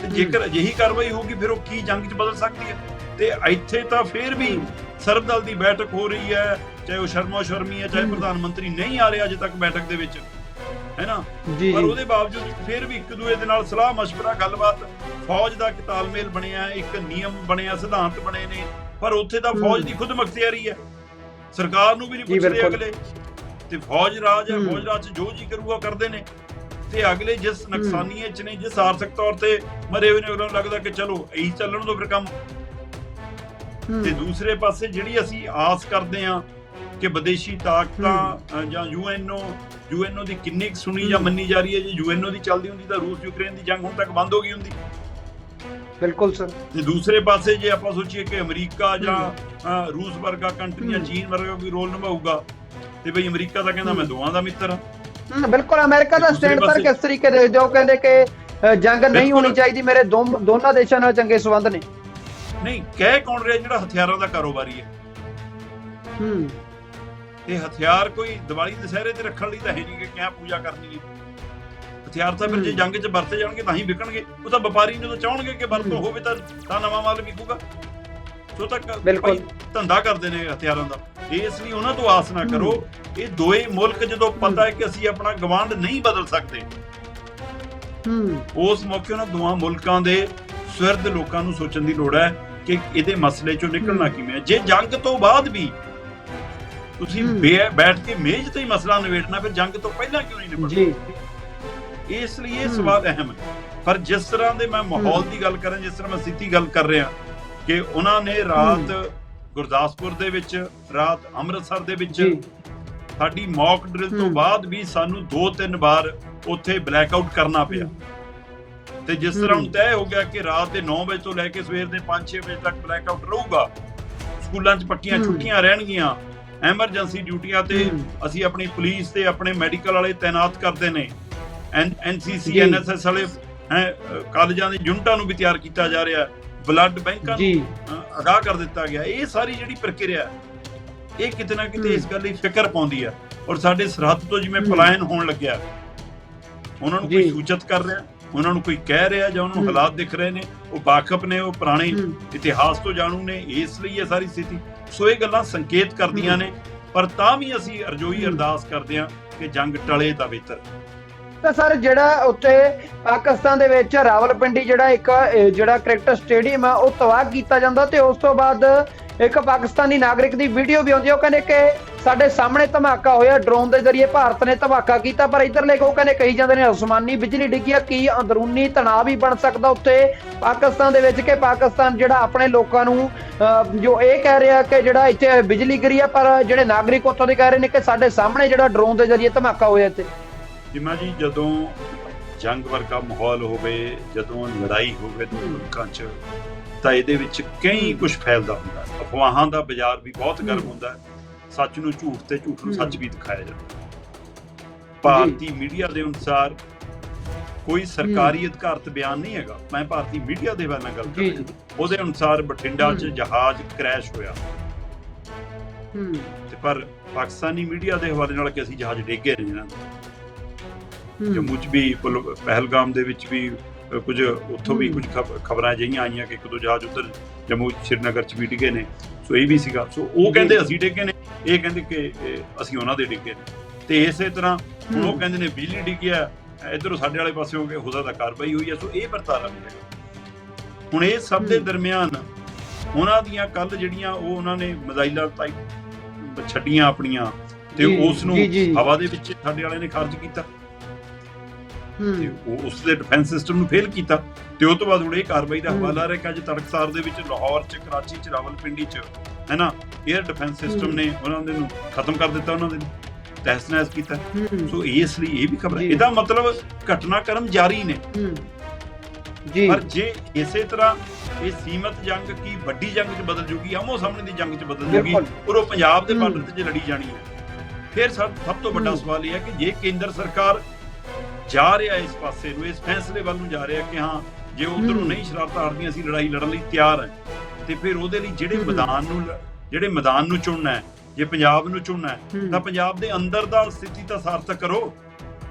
ਤੇ ਜੇਕਰ ਅਜਿਹੀ ਕਾਰਵਾਈ ਹੋਊਗੀ ਫਿਰ ਉਹ ਕੀ ਜੰਗ 'ਚ ਬਦਲ ਸਕਦੀ ਹੈ ਤੇ ਇੱਥੇ ਤਾਂ ਫਿਰ ਵੀ ਸਰਬਦਲ ਦੀ ਬੈਠਕ ਹੋ ਰਹੀ ਹੈ ਚਾਹੇ ਉਹ ਸ਼ਰਮਾ ਸ਼ਰਮੀ ਹੈ ਚਾਹੇ ਪ੍ਰਧਾਨ ਮੰਤਰੀ ਨਹੀਂ ਆ ਰਿਹਾ ਅਜੇ ਤੱਕ ਬੈਠਕ ਦੇ ਵਿੱਚ ਹੈ ਨਾ? ਪਰ ਉਹਦੇ ਬਾਵਜੂਦ ਫਿਰ ਵੀ ਇੱਕ ਦੂਏ ਦੇ ਨਾਲ ਸਲਾਹ مشਵਰਾ ਗੱਲਬਾਤ ਫੌਜ ਦਾ ਤਾਲਮੇਲ ਬਣਿਆ ਇੱਕ ਨਿਯਮ ਬਣਿਆ ਸਿਧਾਂਤ ਬਣੇ ਨੇ ਪਰ ਉੱਥੇ ਤਾਂ ਫੌਜ ਦੀ ਖੁਦ ਹੈ। ਸਰਕਾਰ ਨੂੰ ਵੀ ਨਹੀਂ ਪੁੱਛਦੇ ਅਗਲੇ। ਤੇ ਫੌਜ ਰਾਜ ਹੈ ਫੌਜ ਰਾਜ ਜੋ ਜੀ ਕਰੂਗਾ ਕਰਦੇ ਨੇ। ਤੇ ਅਗਲੇ ਜਿਸ ਨੁਕਸਾਨੀਏ ਚ ਨੇ ਜਿਸ ਆਰਥਿਕ ਤੌਰ ਤੇ ਮਰੇ ਹੋਏ ਨੇ ਉਹਨਾਂ ਨੂੰ ਲੱਗਦਾ ਕਿ ਚਲੋ ਇਹੀ ਚੱਲਣ ਤੋਂ ਫਿਰ ਕੰਮ। ਤੇ ਦੂਸਰੇ ਪਾਸੇ ਜਿਹੜੀ ਅਸੀਂ ਆਸ ਕਰਦੇ ਆਂ ਕਿ ਵਿਦੇਸ਼ੀ ਤਾਕਤਾਂ ਜਾਂ ਯੂਐਨਓ ਯੂਐਨਓ ਦੀ ਕਿੰਨੀ ਸੁਣੀ ਜਾਂ। ਮੰਨੀ ਜਾ ਰਹੀ ਹੈ ਜੇ ਯੂਐਨਓ ਦੀ ਚੱਲਦੀ ਹੁੰਦੀ ਤਾਂ ਰੂਸ ਯੂਕਰੇਨ ਦੀ ਜੰਗ ਹੁਣ ਤੱਕ ਬੰਦ ਹੋ ਗਈ ਹੁੰਦੀ ਬਿਲਕੁਲ ਸਰ ਤੇ ਦੂਸਰੇ ਪਾਸੇ ਜੇ ਆਪਾਂ ਸੋਚੀਏ ਕਿ ਅਮਰੀਕਾ ਜਾਂ ਰੂਸ ਵਰਗਾ ਕੰਟਰੀ ਜਾਂ। ਚੀਨ ਵਰਗਾ ਕੋਈ ਰੋਲ ਨਿਭਾਊਗਾ ਤੇ ਬਈ ਅਮਰੀਕਾ ਤਾਂ ਕਹਿੰਦਾ ਮੈਂ। ਦੋਵਾਂ ਦਾ ਮਿੱਤਰ ਹਾਂ ਬਿਲਕੁਲ ਅਮਰੀਕਾ ਦਾ ਸਟੈਂਡ ਪਾਸੇ- ਕਿਸ ਤਰੀਕੇ ਦੇ ਜੋ ਕਹਿੰਦੇ ਕਿ ਜੰਗ ਨਹੀਂ। ਹੋਣੀ ਚਾਹੀਦੀ ਮੇਰੇ ਦੋ- ਦੋਨਾਂ ਦੇਸ਼ਾਂ ਨਾਲ ਚੰਗੇ ਸੰਬੰਧ ਨੇ ਨਹੀਂ ਕਹਿ ਕੌਣ ਰਿਹਾ ਜਿਹੜਾ ਹਥਿਆਰਾਂ ਦਾ ਕਾਰੋਬਾਰੀ ਹੈ ਹੂੰ ਇਹ ਹਥਿਆਰ ਕੋਈ ਦੀਵਾਲੀ ਦੁਸਹਿਰੇ ਤੇ ਰੱਖਣ ਲਈ ਤਾਂ ਹੈ ਨਹੀਂ ਕਿ ਕਿਆ ਪੂਜਾ ਕਰਨੀ ਹੈ ਹਥਿਆਰ ਤਾਂ ਫਿਰ ਜੇ। ਜੰਗ 'ਚ ਵਰਤੇ ਜਾਣਗੇ ਤਾਂ ਹੀ ਵਿਕਣਗੇ। ਉਹ ਤਾਂ ਵਪਾਰੀ ਜਦੋਂ ਚਾਹਣਗੇ ਕਿ ਵਰਤੋਂ। ਹੋਵੇ ਤਾਂ ਤਾਂ ਨਵਾਂ ਮਾਲ ਵਿਕੂਗਾ। ਸੋ ਤੱਕ ਬਿਲਕੁਲ। ਧੰਦਾ ਕਰਦੇ ਨੇ ਹਥਿਆਰਾਂ ਦਾ। ਇਸ ਲਈ ਉਹਨਾਂ ਤੋਂ ਆਸ ਨਾ ਕਰੋ। ਇਹ ਦੋਏ ਮੁਲਕ ਜਦੋਂ ਪਤਾ ਹੈ ਕਿ ਅਸੀਂ ਆਪਣਾ ਗਵਾਂਢ ਨਹੀਂ ਬਦਲ ਸਕਦੇ। ਹੂੰ। ਉਸ ਮੌਕੇ ਉਹਨਾਂ ਦੋਵਾਂ ਮੁਲਕਾਂ ਦੇ ਸੁਹਿਰਦ ਲੋਕਾਂ ਨੂੰ ਸੋਚਣ ਦੀ ਲੋੜ ਹੈ ਕਿ ਇਹਦੇ ਮਸਲੇ ਚੋਂ ਨਿਕਲਣਾ। ਕਿਵੇਂ ਹੈ। ਜੇ ਜੰਗ ਤੋਂ ਬਾਅਦ ਵੀ ਤੁਸੀਂ ਬੈਠ ਕੇ ਮੇਜ਼ ਤੇ ਹੀ ਮਸਲਾ ਨਿਬੇੜਨਾ ਫਿਰ ਜੰਗ ਤੋਂ ਪਹਿਲਾਂ ਕਿਉਂ ਨਹੀਂ ਨਿਬੜਨਾ? ਜੀ। ਇਸ ਲਈ ਇਹ। ਸਵਾਲ ਅਹਿਮ ਹੈ। ਪਰ ਜਿਸ ਤਰ੍ਹਾਂ ਦੇ ਮੈਂ ਮਾਹੌਲ ਦੀ ਗੱਲ ਕਰਾਂ ਜਿਸ ਤਰ੍ਹਾਂ ਮੈਂ ਸਥਿਤੀ ਗੱਲ ਕਰ ਰਿਹਾ ਕਿ ਉਹਨਾਂ ਨੇ ਰਾਤ ਗੁਰਦਾਸਪੁਰ ਦੇ ਵਿੱਚ ਰਾਤ ਅੰਮ੍ਰਿਤਸਰ ਦੇ ਵਿੱਚ ਸਾਡੀ ਮੌਕ ਡਰਿਲ ਤੋਂ। ਬਾਅਦ ਵੀ ਸਾਨੂੰ ਦੋ ਤਿੰਨ ਵਾਰ ਉੱਥੇ ਬਲੈਕ ਆਊਟ ਕਰਨਾ ਪਿਆ। ਤੇ ਜਿਸ ਤਰ੍ਹਾਂ ਹੁਣ। ਤੈਅ ਹੋ ਗਿਆ ਕਿ ਰਾਤ ਦੇ 9 ਵਜੇ ਤੋਂ ਲੈ ਕੇ ਸਵੇਰ ਦੇ 5-6 ਵਜੇ ਤੱਕ ਬਲੈਕ ਆਊਟ ਰਹੂਗਾ ਸਕੂਲਾਂ 'ਚ ਪੱਕੀਆਂ। ਛੁੱਟੀਆਂ ਰਹਿਣਗੀਆਂ ਐਮਰਜੈਂਸੀ ਡਿਊਟੀਆਂ ਤੇ। ਅਸੀਂ ਆਪਣੀ ਪੁਲਿਸ ਤੇ ਆਪਣੇ ਮੈਡੀਕਲ ਵਾਲੇ ਤਾਇਨਾਤ ਕਰਦੇ ਨੇ ਐਨਸੀਸੀ। ਐਨਐਸਐਸ ਵਾਲੇ ਹੈ ਕਾਲਜਾਂ ਦੇ ਯੂਨਿਟਾਂ ਨੂੰ ਵੀ ਤਿਆਰ ਕੀਤਾ ਜਾ ਰਿਹਾ ਬਲੱਡ ਬੈਂਕਾਂ ਨੂੰ ਜੀ ਅ, ਅਗਾਹ ਕਰ ਦਿੱਤਾ ਗਿਆ ਇਹ ਸਾਰੀ ਜਿਹੜੀ ਪ੍ਰਕਿਰਿਆ ਇਹ ਕਿਤੇ ਨਾ ਕਿਤੇ। ਇਸ ਗੱਲ ਦੀ ਫਿਕਰ ਪਾਉਂਦੀ ਹੈ ਔਰ ਸਾਡੇ ਸਰਹੱਦ ਤੋਂ ਜਿਵੇਂ। ਪਲਾਇਨ ਹੋਣ ਲੱਗਿਆ ਉਹਨਾਂ ਨੂੰ ਕੋਈ। ਸੂਚਿਤ ਕਰ ਰਿਹਾ ਉਹਨਾਂ ਨੂੰ ਕੋਈ ਕਹਿ ਰਿਹਾ ਜਾਂ ਉਹਨਾਂ। ਹਾਲਾਤ ਦਿਖ ਰਹੇ ਨੇ ਉਹ ਵਾਕਫ ਨੇ ਉਹ ਪੁਰਾਣੇ ਇਤਿਹਾਸ ਤੋਂ ਜਾਣੂ ਨੇ ਇਸ ਲਈ ਇਹ ਸਾਰੀ ਸਥਿਤੀ ਸੋ ਇਹ ਗੱਲਾਂ ਸੰਕੇਤ ਕਰਦੀਆਂ। ਨੇ ਪਰ ਤਾਂ ਵੀ ਅਸੀਂ ਅਰਜ਼ੋਈ। ਅਰਦਾਸ ਕਰਦੇ ਹਾਂ ਕਿ ਜੰਗ ਟਲੇ ਤਾਂ ਬਿਹਤਰ ਤਾਂ ਸਰ ਜਿਹੜਾ ਉੱਥੇ ਪਾਕਿਸਤਾਨ ਦੇ ਵਿੱਚ ਰਾਵਲਪਿੰਡੀ ਜਿਹੜਾ ਇੱਕ ਜਿਹੜਾ ਕ੍ਰਿਕਟ ਸਟੇਡੀਅਮ ਆ ਉਹ ਤਬਾਹ ਕੀਤਾ ਜਾਂਦਾ ਤੇ ਉਸ ਤੋਂ ਬਾਅਦ ਇੱਕ ਪਾਕਿਸਤਾਨੀ ਨਾਗਰਿਕ ਦੀ ਵੀਡੀਓ ਵੀ ਆਉਂਦੀ ਆ, ਉਹ ਕਹਿੰਦੇ ਕਿ ਸਾਡੇ ਸਾਹਮਣੇ ਧਮਾਕਾ ਹੋਇਆ ਡਰੋਨ ਦੇ ਜ਼ਰੀਏ ਭਾਰਤ ਨੇ ਧਮਾਕਾ ਕੀਤਾ ਪਰ ਇੱਧਰਲੇ ਉਹ ਕਹਿੰਦੇ ਕਹੀ ਜਾਂਦੇ ਨੇ ਅਸਮਾਨੀ ਬਿਜਲੀ ਡਿੱਗੀ ਆ ਕੀ ਅੰਦਰੂਨੀ ਤਣਾਅ ਵੀ ਬਣ ਸਕਦਾ ਉੱਥੇ ਪਾਕਿਸਤਾਨ ਦੇ ਵਿੱਚ ਕਿ ਪਾਕਿਸਤਾਨ ਜਿਹੜਾ ਆਪਣੇ ਲੋਕਾਂ ਨੂੰ ਜੋ ਇਹ ਕਹਿ ਰਿਹਾ ਕਿ ਜਿਹੜਾ ਇੱਥੇ ਬਿਜਲੀ ਗਿਰੀ ਆ ਪਰ ਜਿਹੜੇ ਨਾਗਰਿਕ ਉੱਥੋਂ ਦੇ ਕਹਿ ਰਹੇ ਨੇ ਕਿ ਸਾਡੇ ਸਾਹਮਣੇ ਜਿਹੜਾ ਡਰੋਨ ਦੇ ਜ਼ਰੀਏ ਧਮਾਕਾ ਹੋਇਆ ਇੱਥੇ ਜਿਮਾ ਜੀ ਜਦੋਂ ਜੰਗ ਵਰਗਾ ਮਾਹੌਲ ਹੋਵੇ ਜਦੋਂ ਲੜਾਈ ਹੋਵੇ ਦੋ ਹੂੰ। 'ਚ ਤਾਂ ਇਹਦੇ ਵਿੱਚ ਕਈ ਕੁਝ ਫੈਲਦਾ ਹੁੰਦਾ ਅਫਵਾਹਾਂ ਦਾ ਬਾਜ਼ਾਰ ਵੀ ਬਹੁਤ ਗਰਮ। ਹੁੰਦਾ ਸੱਚ ਨੂੰ ਝੂਠ ਤੇ ਝੂਠ ਨੂੰ। ਸੱਚ ਵੀ ਦਿਖਾਇਆ ਜਾਂਦਾ। ਭਾਰਤੀ ਮੀਡੀਆ ਦੇ ਅਨੁਸਾਰ ਕੋਈ ਸਰਕਾਰੀ ਅਧਿਕਾਰਤ ਬਿਆਨ ਨਹੀਂ ਹੈਗਾ। ਮੈਂ ਭਾਰਤੀ ਮੀਡੀਆ ਦੇ ਬਾਰੇ ਨਾਲ ਗੱਲ ਕਰ ਰਿਹਾ ਉਹਦੇ ਅਨੁਸਾਰ ਬਠਿੰਡਾ 'ਚ। ਜਹਾਜ਼ ਕ੍ਰੈਸ਼ ਹੋਇਆ। ਹੂੰ। ਤੇ ਪਰ ਪਾਕਿਸਤਾਨੀ ਮੀਡੀਆ ਦੇ ਹਵਾਲੇ ਨਾਲ ਕਿ ਅਸੀਂ ਜਹਾਜ਼ ਡੇਗੇ ਦੇ। ਹੂੰ, ਜੰਮੂ 'ਚ ਵੀ ਪਹਿਲਗਾਮ ਦੇ ਵਿੱਚ ਵੀ ਕੁਝ ਉੱਥੋਂ ਵੀ। ਕੁਝ ਖਬਰਾਂ ਜਿਹੀਆਂ ਆਈਆਂ ਕਿ ਇੱਕ ਦੋ ਜਹਾਜ਼ ਉੱਧਰ ਜੰਮੂ ਸ਼੍ਰੀਨਗਰ 'ਚ ਵੀ ਡਿੱਗੇ ਨੇ ਸੋ ਇਹ ਵੀ ਸੀਗਾ ਸੋ ਉਹ। ਕਹਿੰਦੇ ਅਸੀਂ ਡਿੱਗੇ ਨੇ ਇਹ ਕਹਿੰਦੇ ਕਿ ਅਸੀਂ ਉਹਨਾਂ ਦੇ ਡਿੱਗੇ ਨੇ ਤੇ ਇਸੇ ਤਰ੍ਹਾਂ ਹੁਣ ਉਹ ਹੂੰ, ਕਹਿੰਦੇ ਨੇ ਬਿਜਲੀ ਡਿੱਗਿਆ ਇਧਰੋਂ ਸਾਡੇ ਵਾਲੇ ਪਾਸੇ ਹੋ ਗਏ ਉਹਦਾ ਤਾਂ ਕਾਰਵਾਈ ਹੋਈ ਹੈ ਸੋ ਇਹ ਵਰਤਾਰਾ ਮਿਲੇਗਾ ਹੁਣ ਇਹ ਸਭ ਦੇ ਹੂੰ। ਦਰਮਿਆਨ ਉਹਨਾਂ ਦੀਆਂ ਕੱਲ ਜਿਹੜੀਆਂ ਉਹ ਉਹਨਾਂ ਨੇ ਮਜ਼ਾਈਲਾਂ ਟਾਈਪ ਛੱਡੀਆਂ ਆਪਣੀਆਂ ਤੇ ਉਸ ਨੂੰ। ਹਵਾ ਦੇ ਵਿੱਚ ਸਾਡੇ ਵਾਲੇ ਨੇ ਖਾਰਜ ਕੀਤਾ ਹੂੰ, ਉਸ ਦੇ ਡਿਫੈਂਸ ਸਿਸਟਮ ਨੂੰ ਫੇਲ ਕੀਤਾ ਤੇ ਉਹ ਤੋਂ ਬਾਅਦ ਹੁਣ ਇਹ ਕਾਰਵਾਈ ਦਾ। ਹਵਾਲਾ ਰਿਹਾ ਕਿ ਅੱਜ ਤੜਕਸਾਰ ਦੇ ਵਿੱਚ ਲਾਹੌਰ ਚ ਕਰਾਚੀ ਚ ਰਾਵਲਪਿੰਡੀ ਚ ਹੈਨਾ 에ਅਰ ਡਿਫੈਂਸ ਸਿਸਟਮ। ਨੇ ਉਹਨਾਂ ਦੇ ਨੂੰ ਖਤਮ ਕਰ ਦਿੱਤਾ ਉਹਨਾਂ ਦੇ ਤਹਿਸ ਨਹਿਸ ਕੀਤਾ ਸੋ ਇਸ ਲਈ ਇਹ ਵੀ ਖਬਰ। ਇਹਦਾ ਮਤਲਬ ਘਟਨਾਕ੍ਰਮ ਜਾਰੀ ਨੇ ਜੀ ਪਰ ਜੇ ਇਸੇ ਤਰ੍ਹਾਂ ਇਹ ਸੀਮਤ ਜੰਗ ਕੀ ਵੱਡੀ ਜੰਗ ਚ ਬਦਲ ਜੂਗੀ ਆਮੋ ਸਾਹਮਣੇ ਦੀ ਜੰਗ ਚ ਬਦਲ ਜੂਗੀ ਔਰ ਉਹ ਪੰਜਾਬ ਦੇ। ਬਾਰਡਰ ਤੇ ਜੇ ਲੜੀ ਜਾਣੀ ਹੈ ਫਿਰ ਸਭ ਤੋਂ ਵੱਡਾ। ਸਵਾਲ ਇਹ ਹੈ ਕਿ ਜੇ ਕੇਂਦਰ ਸਰਕਾਰ ਜਾ ਰਿਹਾ ਇਸ ਪਾਸੇ ਨੂੰ ਇਸ ਫੈਸਲੇ ਵੱਲ ਨੂੰ ਜਾ ਰਿਹਾ ਕਿ ਹਾਂ ਜੇ ਉਧਰੋਂ। ਨਹੀਂ ਸ਼ਰਾਰਤਾਂ ਹਟਦੀਆਂ ਅਸੀਂ ਲੜਾਈ ਲੜਨ ਲਈ ਤਿਆਰ ਹੈ ਤੇ ਫਿਰ ਉਹਦੇ ਲਈ ਜਿਹੜੇ। ਮੈਦਾਨ ਨੂੰ ਜਿਹੜੇ ਮੈਦਾਨ ਨੂੰ ਚੁਣਨਾ ਹੈ ਜੇ ਪੰਜਾਬ ਨੂੰ ਚੁਣਨਾ ਹੈ ਤਾਂ ਪੰਜਾਬ ਦੇ ਅੰਦਰ ਦਾ ਸਥਿਤੀ ਤਾਂ ਸਾਰਥਕ ਕਰੋ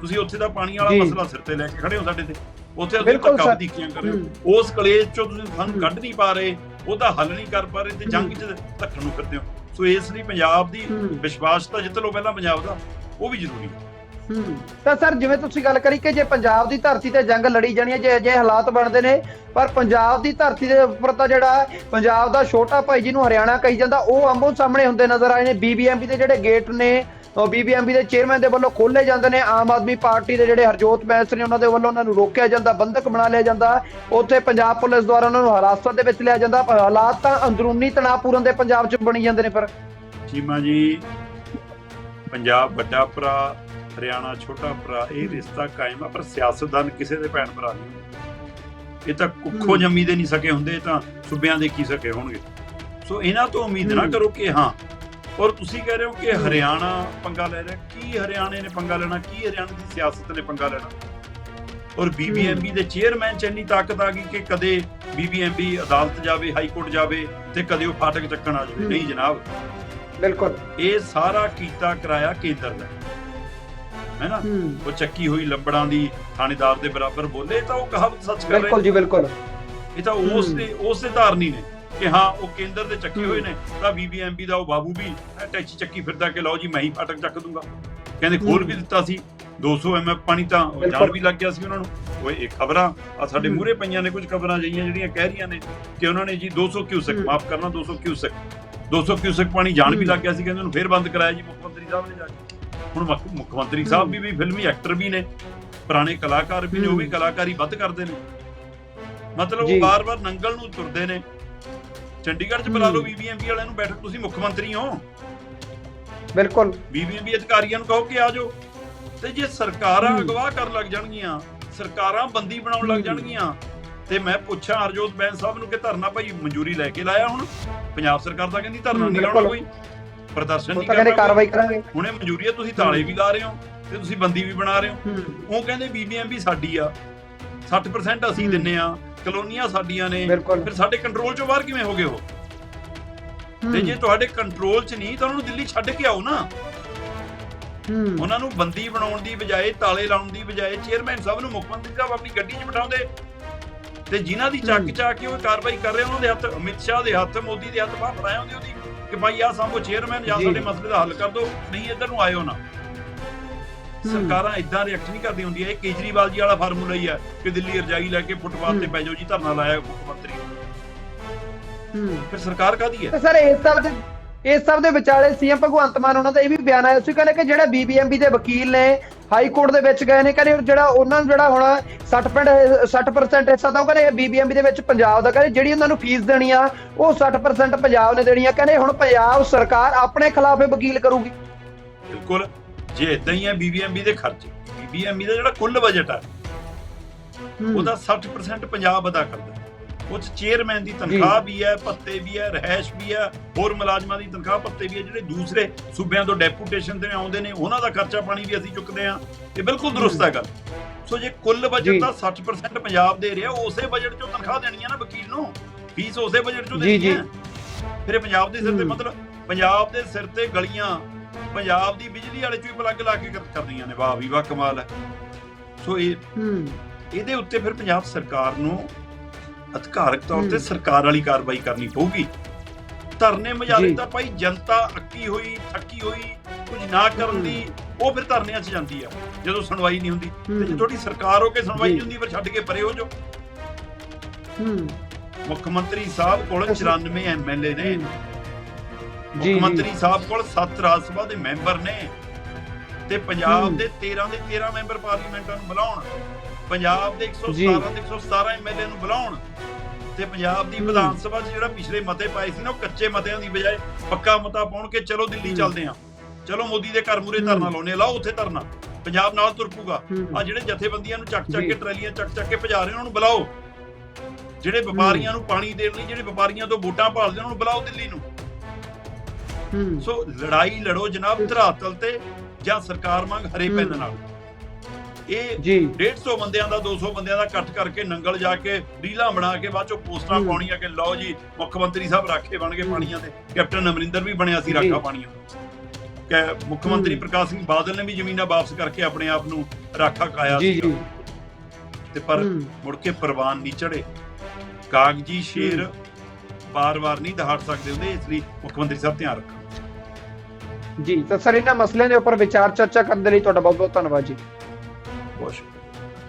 ਤੁਸੀਂ ਉੱਥੇ ਦਾ ਪਾਣੀ ਵਾਲਾ। ਮਸਲਾ ਸਿਰ ਤੇ ਲੈ ਕੇ ਖੜੇ ਹੋ ਸਾਡੇ ਤੇ ਉੱਥੇ ਬਿਲਕੁਲ ਧੱਕਾ। ਵਧੀਕੀਆਂ ਕਰ ਰਹੇ ਹੋ ਉਸ ਕਲੇਸ਼ ਚੋਂ ਤੁਸੀਂ ਸਾਨੂੰ। ਕੱਢ ਨਹੀਂ ਪਾ ਰਹੇ ਉਹਦਾ ਹੱਲ ਨਹੀਂ ਕਰ ਪਾ ਰਹੇ ਤੇ ਜੰਗ 'ਚ ਧੱਕਣ ਨੂੰ ਫਿਰਦੇ ਹੋ ਸੋ ਇਸ ਲਈ ਪੰਜਾਬ ਦੀ ਹੂੰ। ਵਿਸ਼ਵਾਸ ਤਾਂ ਜਿੱਤ ਲਓ ਪਹਿਲਾਂ ਪੰਜਾਬ ਦਾ ਉਹ ਵੀ ਜ਼ਰੂਰੀ ਹੈ ਹੂੰ। ਤਾਂ ਸਰ, ਜਿਵੇਂ ਤੁਸੀਂ ਗੱਲ ਕਰੀ ਕਿ ਜੇ ਪੰਜਾਬ ਦੀ ਧਰਤੀ ਤੇ ਜੰਗ ਲੜੀ ਜਾਣੀ ਹੈ, ਜੇ ਅਜੇ ਹਾਲਾਤ ਬਣਦੇ ਨੇ, ਪਰ ਪੰਜਾਬ ਦੀ ਧਰਤੀ ਦੇ ਉੱਪਰ ਤਾਂ ਜਿਹੜਾ ਪੰਜਾਬ ਦਾ ਛੋਟਾ ਭਾਈ ਜਿਹਨੂੰ ਹਰਿਆਣਾ ਕਹੀ ਜਾਂਦਾ, ਉਹ ਆਮੋ ਸਾਹਮਣੇ ਹੁੰਦੇ ਨਜ਼ਰ ਆਏ ਨੇ। ਬੀਬੀਐਮਪੀ ਦੇ ਜਿਹੜੇ ਗੇਟ ਨੇ, ਉਹ ਬੀਬੀਐਮਪੀ ਦੇ ਚੇਅਰਮੈਨ ਦੇ ਵੱਲੋਂ ਖੋਲੇ ਜਾਂਦੇ ਨੇ। ਆਮ ਆਦਮੀ ਪਾਰਟੀ ਦੇ ਜਿਹੜੇ ਹਰਜੋਤ ਬੈਂਸ ਨੇ, ਉਹਨਾਂ ਦੇ ਵੱਲੋਂ ਉਹਨਾਂ ਨੂੰ ਰੋਕਿਆ ਜਾਂਦਾ ਬੰਦਕ ਬਣਾ ਲਿਆ ਜਾਂਦਾ। ਉੱਥੇ ਪੰਜਾਬ ਪੁਲਿਸ ਦੁਆਰਾ ਉਹਨਾਂ ਨੂੰ ਹਿਰਾਸਤ ਦੇ ਵਿੱਚ ਲਿਆ ਜਾਂਦਾ। ਹਾਲਾਤ ਤਾਂ ਅੰਦਰੂਨੀ ਤਣਾਅਪੂਰਨ ਦੇ ਪੰਜਾਬ 'ਚ ਬਣੀ ਜਾਂਦੇ ਨੇ ਪਰ ਚੀਮਾ ਜੀ, ਪੰਜਾਬ ਵੱਡਾ ਭਰਾ ਹਰਿਆਣਾ ਛੋਟਾ ਭਰਾ ਇਹ ਰਿਸ਼ਤਾ ਕਾਇਮ ਆ ਪਰ ਸਿਆਸਤਦਾਨ ਕਿਸੇ ਦੇ ਭੈਣ ਭਰਾ ਨਹੀਂ। ਇਹ ਤਾਂ ਕੁੱਖੋਂ। ਜੰਮੀ ਦੇ ਨਹੀਂ ਸਕੇ ਹੁੰਦੇ ਤਾਂ ਸੂਬਿਆਂ ਦੇ ਕੀ ਸਕੇ ਹੋਣਗੇ ਸੋ ਇਹਨਾਂ ਤੋਂ ਉਮੀਦ ਨਾ। ਕਰੋ ਕਿ ਹਾਂ ਔਰ ਤੁਸੀਂ ਕਹਿ ਰਹੇ ਹੋ ਕਿ। ਹਰਿਆਣਾ ਪੰਗਾ ਲੈ ਰਿਹਾ ਕੀ ਹਰਿਆਣੇ ਨੇ ਪੰਗਾ ਲੈਣਾ ਕੀ ਹਰਿਆਣਾ ਦੀ ਸਿਆਸਤ ਨੇ ਪੰਗਾ ਲੈਣਾ ਔਰ ਬੀਬੀਐਮਬੀ ਦੇ ਚੇਅਰਮੈਨ ਚ ਇੰਨੀ ਤਾਕਤ ਆ ਗਈ ਕਿ ਕਦੇ ਬੀਬੀਐਮਬੀ ਅਦਾਲਤ ਜਾਵੇ ਹਾਈ ਕੋਰਟ ਜਾਵੇ ਤੇ ਕਦੇ ਉਹ ਫਾਟਕ ਚੱਕਣ ਆ ਜਾਵੇ। ਨਹੀਂ ਜਨਾਬ ਬਿਲਕੁਲ ਇਹ ਸਾਰਾ ਕੀਤਾ ਕਰਾਇਆ ਕੇਂਦਰ ਨਾ ਹੂੰ ਉਹ ਚੱਕੀ ਹੋਈ ਲੰਬੜਾਂ ਦੀ ਥਾਣੇਦਾਰ ਦੇ ਬਰਾਬਰ ਬੋਲੇ ਤਾਂ ਉਹ ਕਹਾਵਤ ਸੱਚ ਕਰ ਬਿਲਕੁਲ ਰਹੇ ਜੀ ਬਿਲਕੁਲ ਇਹ ਤਾਂ ਉਸ। ਦੇ ਉਸ ਦੇ ਧਾਰਨੀ ਨੇ ਕਿ ਹਾਂ ਉਹ ਕੇਂਦਰ ਦੇ ਚੱਕੇ। ਹੋਏ ਨੇ ਤਾਂ ਬੀਬੀਐਮਬੀ ਦਾ ਉਹ ਬਾਬੂ ਵੀ ਟੈਚੀ ਚੱਕੀ ਫਿਰਦਾ ਕਿ ਲਓ ਜੀ ਮੈਂ ਹੀ ਫਾਟਕ ਚੱਕ ਦੂੰਗਾ ਕਹਿੰਦੇ ਖੋਲ ਵੀ। ਦਿੱਤਾ ਸੀ 200 ਐਮਐਫ ਪਾਣੀ ਤਾਂ ਜਾਣ ਬਿਲਕੁਲ। ਵੀ ਲੱਗ ਗਿਆ ਸੀ ਉਹਨਾਂ ਨੂੰ ਉਹ ਇਹ ਖਬਰਾਂ ਆ ਸਾਡੇ। ਮੂਹਰੇ ਪਈਆਂ ਨੇ ਕੁਝ ਖਬਰਾਂ ਜਈਆਂ ਜਿਹੜੀਆਂ ਕਹਿ ਰਹੀਆਂ ਨੇ ਕਿ ਉਹਨਾਂ ਨੇ ਜੀ 200 ਕਿਊਸਕ। ਮਾਫ ਕਰਨਾ 200 ਕਿਊਸਕ 200 ਕਿਊਸਕ ਪਾਣੀ ਜਾਣ ਵੀ। ਲੱਗ ਗਿਆ ਸੀ ਕਹਿੰਦੇ ਉਹਨੂੰ ਫੇਰ ਬੰਦ ਕਰਾਇਆ ਜੀ ਮੁੱਖ ਮੰਤਰੀ ਸਾਹਿਬ ਨੇ ਜਾ ਕੇ ਹੁਣ ਮੁੱਖ ਮੰਤਰੀ ਸਾਹਿਬ ਵੀ ਵੀ ਫਿਲਮੀ ਐਕਟਰ ਵੀ ਨੇ ਪੁਰਾਣੇ ਕਲਾਕਾਰ ਵੀ ਨੇ ਉਹ ਵੀ। ਕਲਾਕਾਰੀ ਵੱਧ ਕਰਦੇ ਨੇ ਮਤਲਬ। ਉਹ ਬਾਰ-ਬਾਰ ਨੰਗਲ ਨੂੰ ਤੁਰਦੇ ਨੇ ਚੰਡੀਗੜ੍ਹ 'ਚ ਬੁਲਾ ਲਓ। ਬੀਬੀਐਮਬੀ ਵਾਲਿਆਂ ਨੂੰ ਬੈਠੋ ਤੁਸੀਂ ਮੁੱਖ ਮੰਤਰੀ ਹੋ ਬਿਲਕੁਲ ਬੀਬੀਐਮਬੀ ਅਧਿਕਾਰੀਆਂ ਨੂੰ ਕਹੋ ਕਿ ਆ ਜਾਓ ਤੇ ਜੇ ਸਰਕਾਰਾਂ। ਅਗਵਾ ਕਰਨ ਲੱਗ ਜਾਣਗੀਆਂ ਸਰਕਾਰਾਂ ਬੰਦੀ ਬਣਾਉਣ ਲੱਗ। ਜਾਣਗੀਆਂ ਤੇ ਮੈਂ ਪੁੱਛਾਂ ਹਰਜੋਤ ਬੈਂਸ ਸਾਹਿਬ ਨੂੰ ਕਿ ਧਰਨਾ ਭਾਈ ਮਨਜ਼ੂਰੀ ਲੈ ਕੇ ਲਾਇਆ ਹੁਣ ਪੰਜਾਬ ਸਰਕਾਰ ਤਾਂ ਕਹਿੰਦੀ ਧਰਨਾ ਨਹੀਂ ਲਾਉਣਾ। ਕੋਈ ਪ੍ਰਦਰਸ਼ਨ ਉਹ ਨਹੀਂ ਤਾਂ ਕਹਿੰਦੇ ਕਾਰਵਾਈ ਕਰਾਂਗੇ। ਹੁਣੇ ਮਨਜ਼ੂਰੀ ਹੈ ਤੁਸੀਂ ਤਾਲੇ ਵੀ ਲਾ ਰਹੇ ਹੋ ਤੇ ਤੁਸੀਂ ਬੰਦੀ ਵੀ ਬਣਾ ਰਹੇ ਹੋ। ਉਹ ਕਹਿੰਦੇ ਬੀਬੀਐਮਬੀ ਸਾਡੀ ਆ। 60% ਅਸੀਂ। ਦਿੰਨੇ ਆ। ਕਲੋਨੀਆਂ ਸਾਡੀਆਂ ਨੇ। ਫਿਰ ਸਾਡੇ ਕੰਟਰੋਲ ਚੋਂ ਬਾਹਰ ਕਿਵੇਂ ਹੋ ਗਏ ਉਹ? ਤੇ ਜੇ ਤੁਹਾਡੇ ਕੰਟਰੋਲ 'ਚ ਨਹੀਂ ਤਾਂ ਉਹਨਾਂ ਨੂੰ ਦਿੱਲੀ ਛੱਡ ਕੇ ਆਓ ਨਾ। ਉਹਨਾਂ ਨੂੰ ਬੰਦੀ ਬਣਾਉਣ ਦੀ ਬਜਾਏ ਤਾਲੇ ਲਾਉਣ ਦੀ ਬਜਾਏ ਚੇਅਰਮੈਨ ਸਾਹਿਬ ਨੂੰ ਮੁੱਖ ਮੰਤਰੀ ਸਾਹਿਬ ਆਪਣੀ ਗੱਡੀ 'ਚ ਬਿਠਾਉਂਦੇ। ਤੇ ਜਿਨ੍ਹਾਂ ਦੀ ਚੱਕ। ਚਾ ਕੇ ਉਹ ਕਾਰਵਾਈ ਕਰ ਰਹੇ ਉਹਨਾਂ ਦੇ ਹੱਥ ਅਮਿਤ ਸ਼ਾਹ ਦੇ ਹੱਥ ਮੋਦੀ ਦੇ ਹੱਥ ਬਾਹਰ ਫੜਾਇਆ ਹੁੰਦੀ ਉਹਦੀ। ਕਿ ਭਾਈ ਆ ਸਾਂਭੋ ਚੇਅਰਮੈਨ ਜਾਂ। ਸਾਡੇ ਮਸਲੇ ਦਾ ਹੱਲ ਕਰ ਦਿਓ ਨਹੀਂ ਇੱਧਰ ਨੂੰ ਆਇਓ ਨਾ। ਸਰਕਾਰਾਂ ਇਦਾਂ ਰਿਐਕਟ ਨਹੀਂ ਕਰਦੀਆਂ ਹੁੰਦੀਆਂ। ਇਹ ਕੇਜਰੀਵਾਲ ਜੀ ਵਾਲਾ ਫਾਰਮੂਲਾ ਹੀ ਹੈ ਕਿ ਦਿੱਲੀ ਰਜਾਈ ਲੈ ਕੇ ਫੁੱਟਪਾਥ ਤੇ। ਪੈ ਜਾਓ ਜੀ ਧਰਨਾ ਲਾਇਆ ਮੁੱਖ ਮੰਤਰੀ ਹੂੰ। ਫਿਰ ਸਰਕਾਰ ਕਾਦੀ ਹੈ? ਸਰ ਇਸ ਸਭ ਦੇ ਇਸ ਸਭ ਦੇ ਵਿਚਾਲੇ ਸੀਐਮ ਭਗਵੰਤ ਮਾਨ ਉਹਨਾਂ ਦਾ ਇਹ ਵੀ ਬਿਆਨ ਆਇਆ ਸੀ ਕਹਿੰਦੇ ਕਿ ਜਿਹੜਾ ਬੀਬੀਐਮਬੀ ਦੇ ਵਕੀਲ ਨੇ ਹਾਈ ਕੋਰਟ ਦੇ ਵਿੱਚ ਗਏ ਨੇ ਕਹਿੰਦੇ ਜਿਹੜਾ ਉਹਨਾਂ ਨੂੰ ਜਿਹੜਾ ਹੁਣ 60 ਪਿੰਡ 60% ਹਿੱਸਾ ਤਾਂ ਉਹ ਕਹਿੰਦੇ ਬੀਬੀਐਮਬੀ ਦੇ ਵਿੱਚ ਪੰਜਾਬ ਦਾ ਕਹਿੰਦੇ ਜਿਹੜੀ ਉਹਨਾਂ ਨੂੰ ਫੀਸ ਦੇਣੀ ਆ ਉਹ 60% ਪੰਜਾਬ ਨੇ ਦੇਣੀ ਆ ਕਹਿੰਦੇ ਹੁਣ ਪੰਜਾਬ ਸਰਕਾਰ ਆਪਣੇ ਖਿਲਾਫ ਵਕੀਲ ਕਰੂਗੀ ਬਿਲਕੁਲ ਜੇ ਇਦਾਂ ਹੀ ਹੈ ਬੀਬੀਐਮਬੀ ਦੇ ਖਰਚ ਬੀਬੀਐਮਬੀ ਦਾ ਜਿਹੜਾ ਕੁੱਲ ਬਜਟ ਹੈ ਉਹਦਾ 60% ਪੰਜਾਬ ਅਦਾ ਕਰਦਾ। ਉਹ ਚੇਅਰਮੈਨ ਦੀ ਤਨਖਾਹ ਵੀ ਹੈ ਪੱਤੇ ਵੀ ਹੈ ਰਹਿਸ਼ ਵੀ ਹੈ ਹੋਰ ਮੁਲਾਜ਼ਮਾਂ ਦੀ ਤਨਖਾਹ ਪੱਤੇ ਵੀ ਹੈ ਜਿਹੜੇ ਦੂਸਰੇ ਸੂਬਿਆਂ ਤੋਂ ਡੈਪੂਟੇਸ਼ਨ ਤੇ ਆਉਂਦੇ ਨੇ ਉਹਨਾਂ ਦਾ ਖਰਚਾ ਪਾਣੀ ਵੀ ਅਸੀਂ ਚੁੱਕਦੇ ਆ ਇਹ ਬਿਲਕੁਲ ਦਰੁਸਤ ਹੈ ਗੱਲ। ਸੋ ਜੇ ਕੁੱਲ ਬਜਟ ਦਾ 60% ਪੰਜਾਬ ਦੇ ਰਿਹਾ ਉਸੇ ਬਜਟ ਚੋਂ ਤਨਖਾਹ ਦੇਣੀ ਹੈ ਨਾ ਵਕੀਲ ਨੂੰ। ਫੀਸ ਉਸੇ ਬਜਟ ਚੋਂ ਦੇਣੀ ਹੈ। ਫਿਰ ਪੰਜਾਬ ਦੇ ਸਿਰ ਤੇ ਮਤਲਬ ਪੰਜਾਬ ਦੇ ਸਿਰ ਤੇ ਗਲੀਆਂ ਪੰਜਾਬ ਦੀ ਬਿਜਲੀ ਵਾਲੇ ਚੋਂ ਪਲੱਗ ਲਾ ਕੇ ਕਰਦੀਆਂ ਨੇ। ਵਾਹ ਵੀ ਵਾਹ ਕਮਾਲ ਹੈ। ਸੋ ਇਹ ਇਹਦੇ ਉੱਤੇ ਫਿਰ ਪੰਜਾਬ ਸਰਕਾਰ ਨੂੰ ਅਧਿਕਾਰਕ ਤੌਰ ਤੇ। ਸਰਕਾਰ ਵਾਲੀ ਕਾਰਵਾਈ ਕਰਨੀ ਪਊਗੀ। ਧਰਨੇ ਮੁਜ਼ਾਹਰੇ ਜੀ। ਤਾਂ ਭਾਈ ਜਨਤਾ ਅੱਕੀ ਹੋਈ ਥੱਕੀ ਹੋਈ ਕੁਝ ਨਾ ਕਰਨ। ਦੀ ਉਹ ਫਿਰ ਧਰਨਿਆਂ 'ਚ ਜਾਂਦੀ ਆ ਜਦੋਂ ਸੁਣਵਾਈ ਨਹੀਂ ਹੁੰਦੀ। ਤੇ ਜੇ ਤੁਹਾਡੀ ਸਰਕਾਰ ਹੋ ਕੇ ਸੁਣਵਾਈ। ਨਹੀਂ ਹੁੰਦੀ ਫਿਰ ਛੱਡ ਕੇ ਪਰੇ ਹੋ ਜਾਓ। ਹੂੰ। ਮੁੱਖ ਮੰਤਰੀ ਸਾਹਿਬ ਕੋਲ ਅਸੀਂ- 94 ਐਮਐਲਏ ਨੇ। ਜੀ ਮੁੱਖ ਮੰਤਰੀ ਸਾਹਿਬ ਕੋਲ 7 ਰਾਜ ਸਭਾ ਦੇ ਮੈਂਬਰ ਨੇ। ਤੇ ਪੰਜਾਬ। ਦੇ 13 ਦੇ 13 ਮੈਂਬਰ ਪਾਰਲੀਮੈਂਟਾਂ ਨੂੰ ਬੁਲਾਉਣ। ਪੰਜਾਬ ਦੇ ਜੀ। 117 ਦੇ 117 ਐਮਐਲਏ ਨੂੰ ਬੁਲਾਉਣ ਤੇ ਪੰਜਾਬ ਦੀ। ਵਿਧਾਨ ਸਭਾ 'ਚ ਜਿਹੜਾ ਪਿਛਲੇ ਮਤੇ ਪਾਏ ਸੀ ਨਾ ਉਹ ਕੱਚੇ ਮਤਿਆਂ ਦੀ ਬਜਾਏ ਪੱਕਾ ਮਤਾ ਪਾਉਣ ਕੇ ਚਲੋ ਦਿੱਲੀ। ਚੱਲਦੇ ਆ ਚਲੋ ਮੋਦੀ ਦੇ ਘਰ ਮੂਰੇ। ਧਰਨਾ ਲਾਉਣੇ ਲਾਓ ਉੱਥੇ ਧਰਨਾ ਪੰਜਾਬ ਨਾਲ ਤੁਰ ਪੂਗਾ ਹੂੰ ਆ ਜਿਹੜੇ ਜਥੇਬੰਦੀਆਂ ਨੂੰ ਚੱਕ ਚੱਕ। ਕੇ ਟਰਾਲੀਆਂ ਚੱਕ ਚੱਕ ਕੇ ਭਜਾ ਰਹੇ ਉਹਨਾਂ ਨੂੰ ਬੁਲਾਓ ਜਿਹੜੇ ਵਪਾਰੀਆਂ ਨੂੰ ਪਾਣੀ ਦੇਣ ਲਈ ਜਿਹੜੇ ਵਪਾਰੀਆਂ ਤੋਂ ਵੋਟਾਂ ਭਾਲਦੇ ਉਹਨਾਂ ਨੂੰ ਬੁਲਾਓ ਦਿੱਲੀ ਨੂੰ ਸੋ ਲੜਾਈ ਲੜੋ ਜਨਾਬ ਧਰਾਤਲ ਤੇ ਜਾਂ ਸਰਕਾਰ ਮੰਗ ਹਰੇ। ਪੈਨ ਨਾਲ ਇਹ ਜੀ 150 ਬੰਦਿਆਂ ਦਾ 200 ਬੰਦਿਆਂ ਦਾ ਇਕੱਠ ਕਰਕੇ ਨੰਗਲ ਜਾ ਕੇ ਰੀਲਾਂ ਬਣਾ ਕੇ ਬਾਅਦ ਚੋਂ ਪੋਸਟਰਾਂ ਹੂੰ। ਪਾਉਣੀਆਂ ਕਿ ਲਓ ਜੀ ਮੁੱਖ ਮੰਤਰੀ ਸਾਹਿਬ ਰਾਖੇ ਬਣ ਗਏ। ਪਾਣੀਆਂ ਦੇ ਕੈਪਟਨ ਅਮਰਿੰਦਰ ਵੀ ਬਣਿਆ ਸੀ। ਰਾਖਾ ਪਾਣੀਆਂ ਕਿ ਮੁੱਖ। ਮੰਤਰੀ ਪ੍ਰਕਾਸ਼ ਸਿੰਘ ਬਾਦਲ ਨੇ ਵੀ ਜ਼ਮੀਨਾਂ ਵਾਪਸ ਕਰਕੇ ਆਪਣੇ ਆਪ ਨੂੰ ਰਾਖਾ ਕਾਇਆ। ਜੀ ਤੇ ਪਰ ਮੁੜ ਕੇ ਪ੍ਰਵਾਨ ਨਹੀਂ ਚੜੇ ਕਾਗਜੀ ਸ਼ੇਰ ਬਾਰ-ਬਾਰ ਨਹੀਂ ਦਹਾੜ ਸਕਦੇ ਹੁੰਦੇ ਇਸ ਲਈ ਮੁੱਖ ਮੰਤਰੀ ਸਾਹਿਬ ਧਿਆਨ ਰੱਖਣ ਜੀ ਤਾਂ ਸਰ ਇਹਨਾਂ ਮਸਲਿਆਂ ਦੇ ਉੱਪਰ ਵਿਚਾਰ ਚਰਚਾ ਕਰਨ ਦੇ ਲਈ ਤੁਹਾਡਾ ਬਹੁਤ ਬਹੁਤ ਧੰਨਵਾਦ ਜੀ ਬਹੁਤ ਸ਼ੁਕਰੀਆ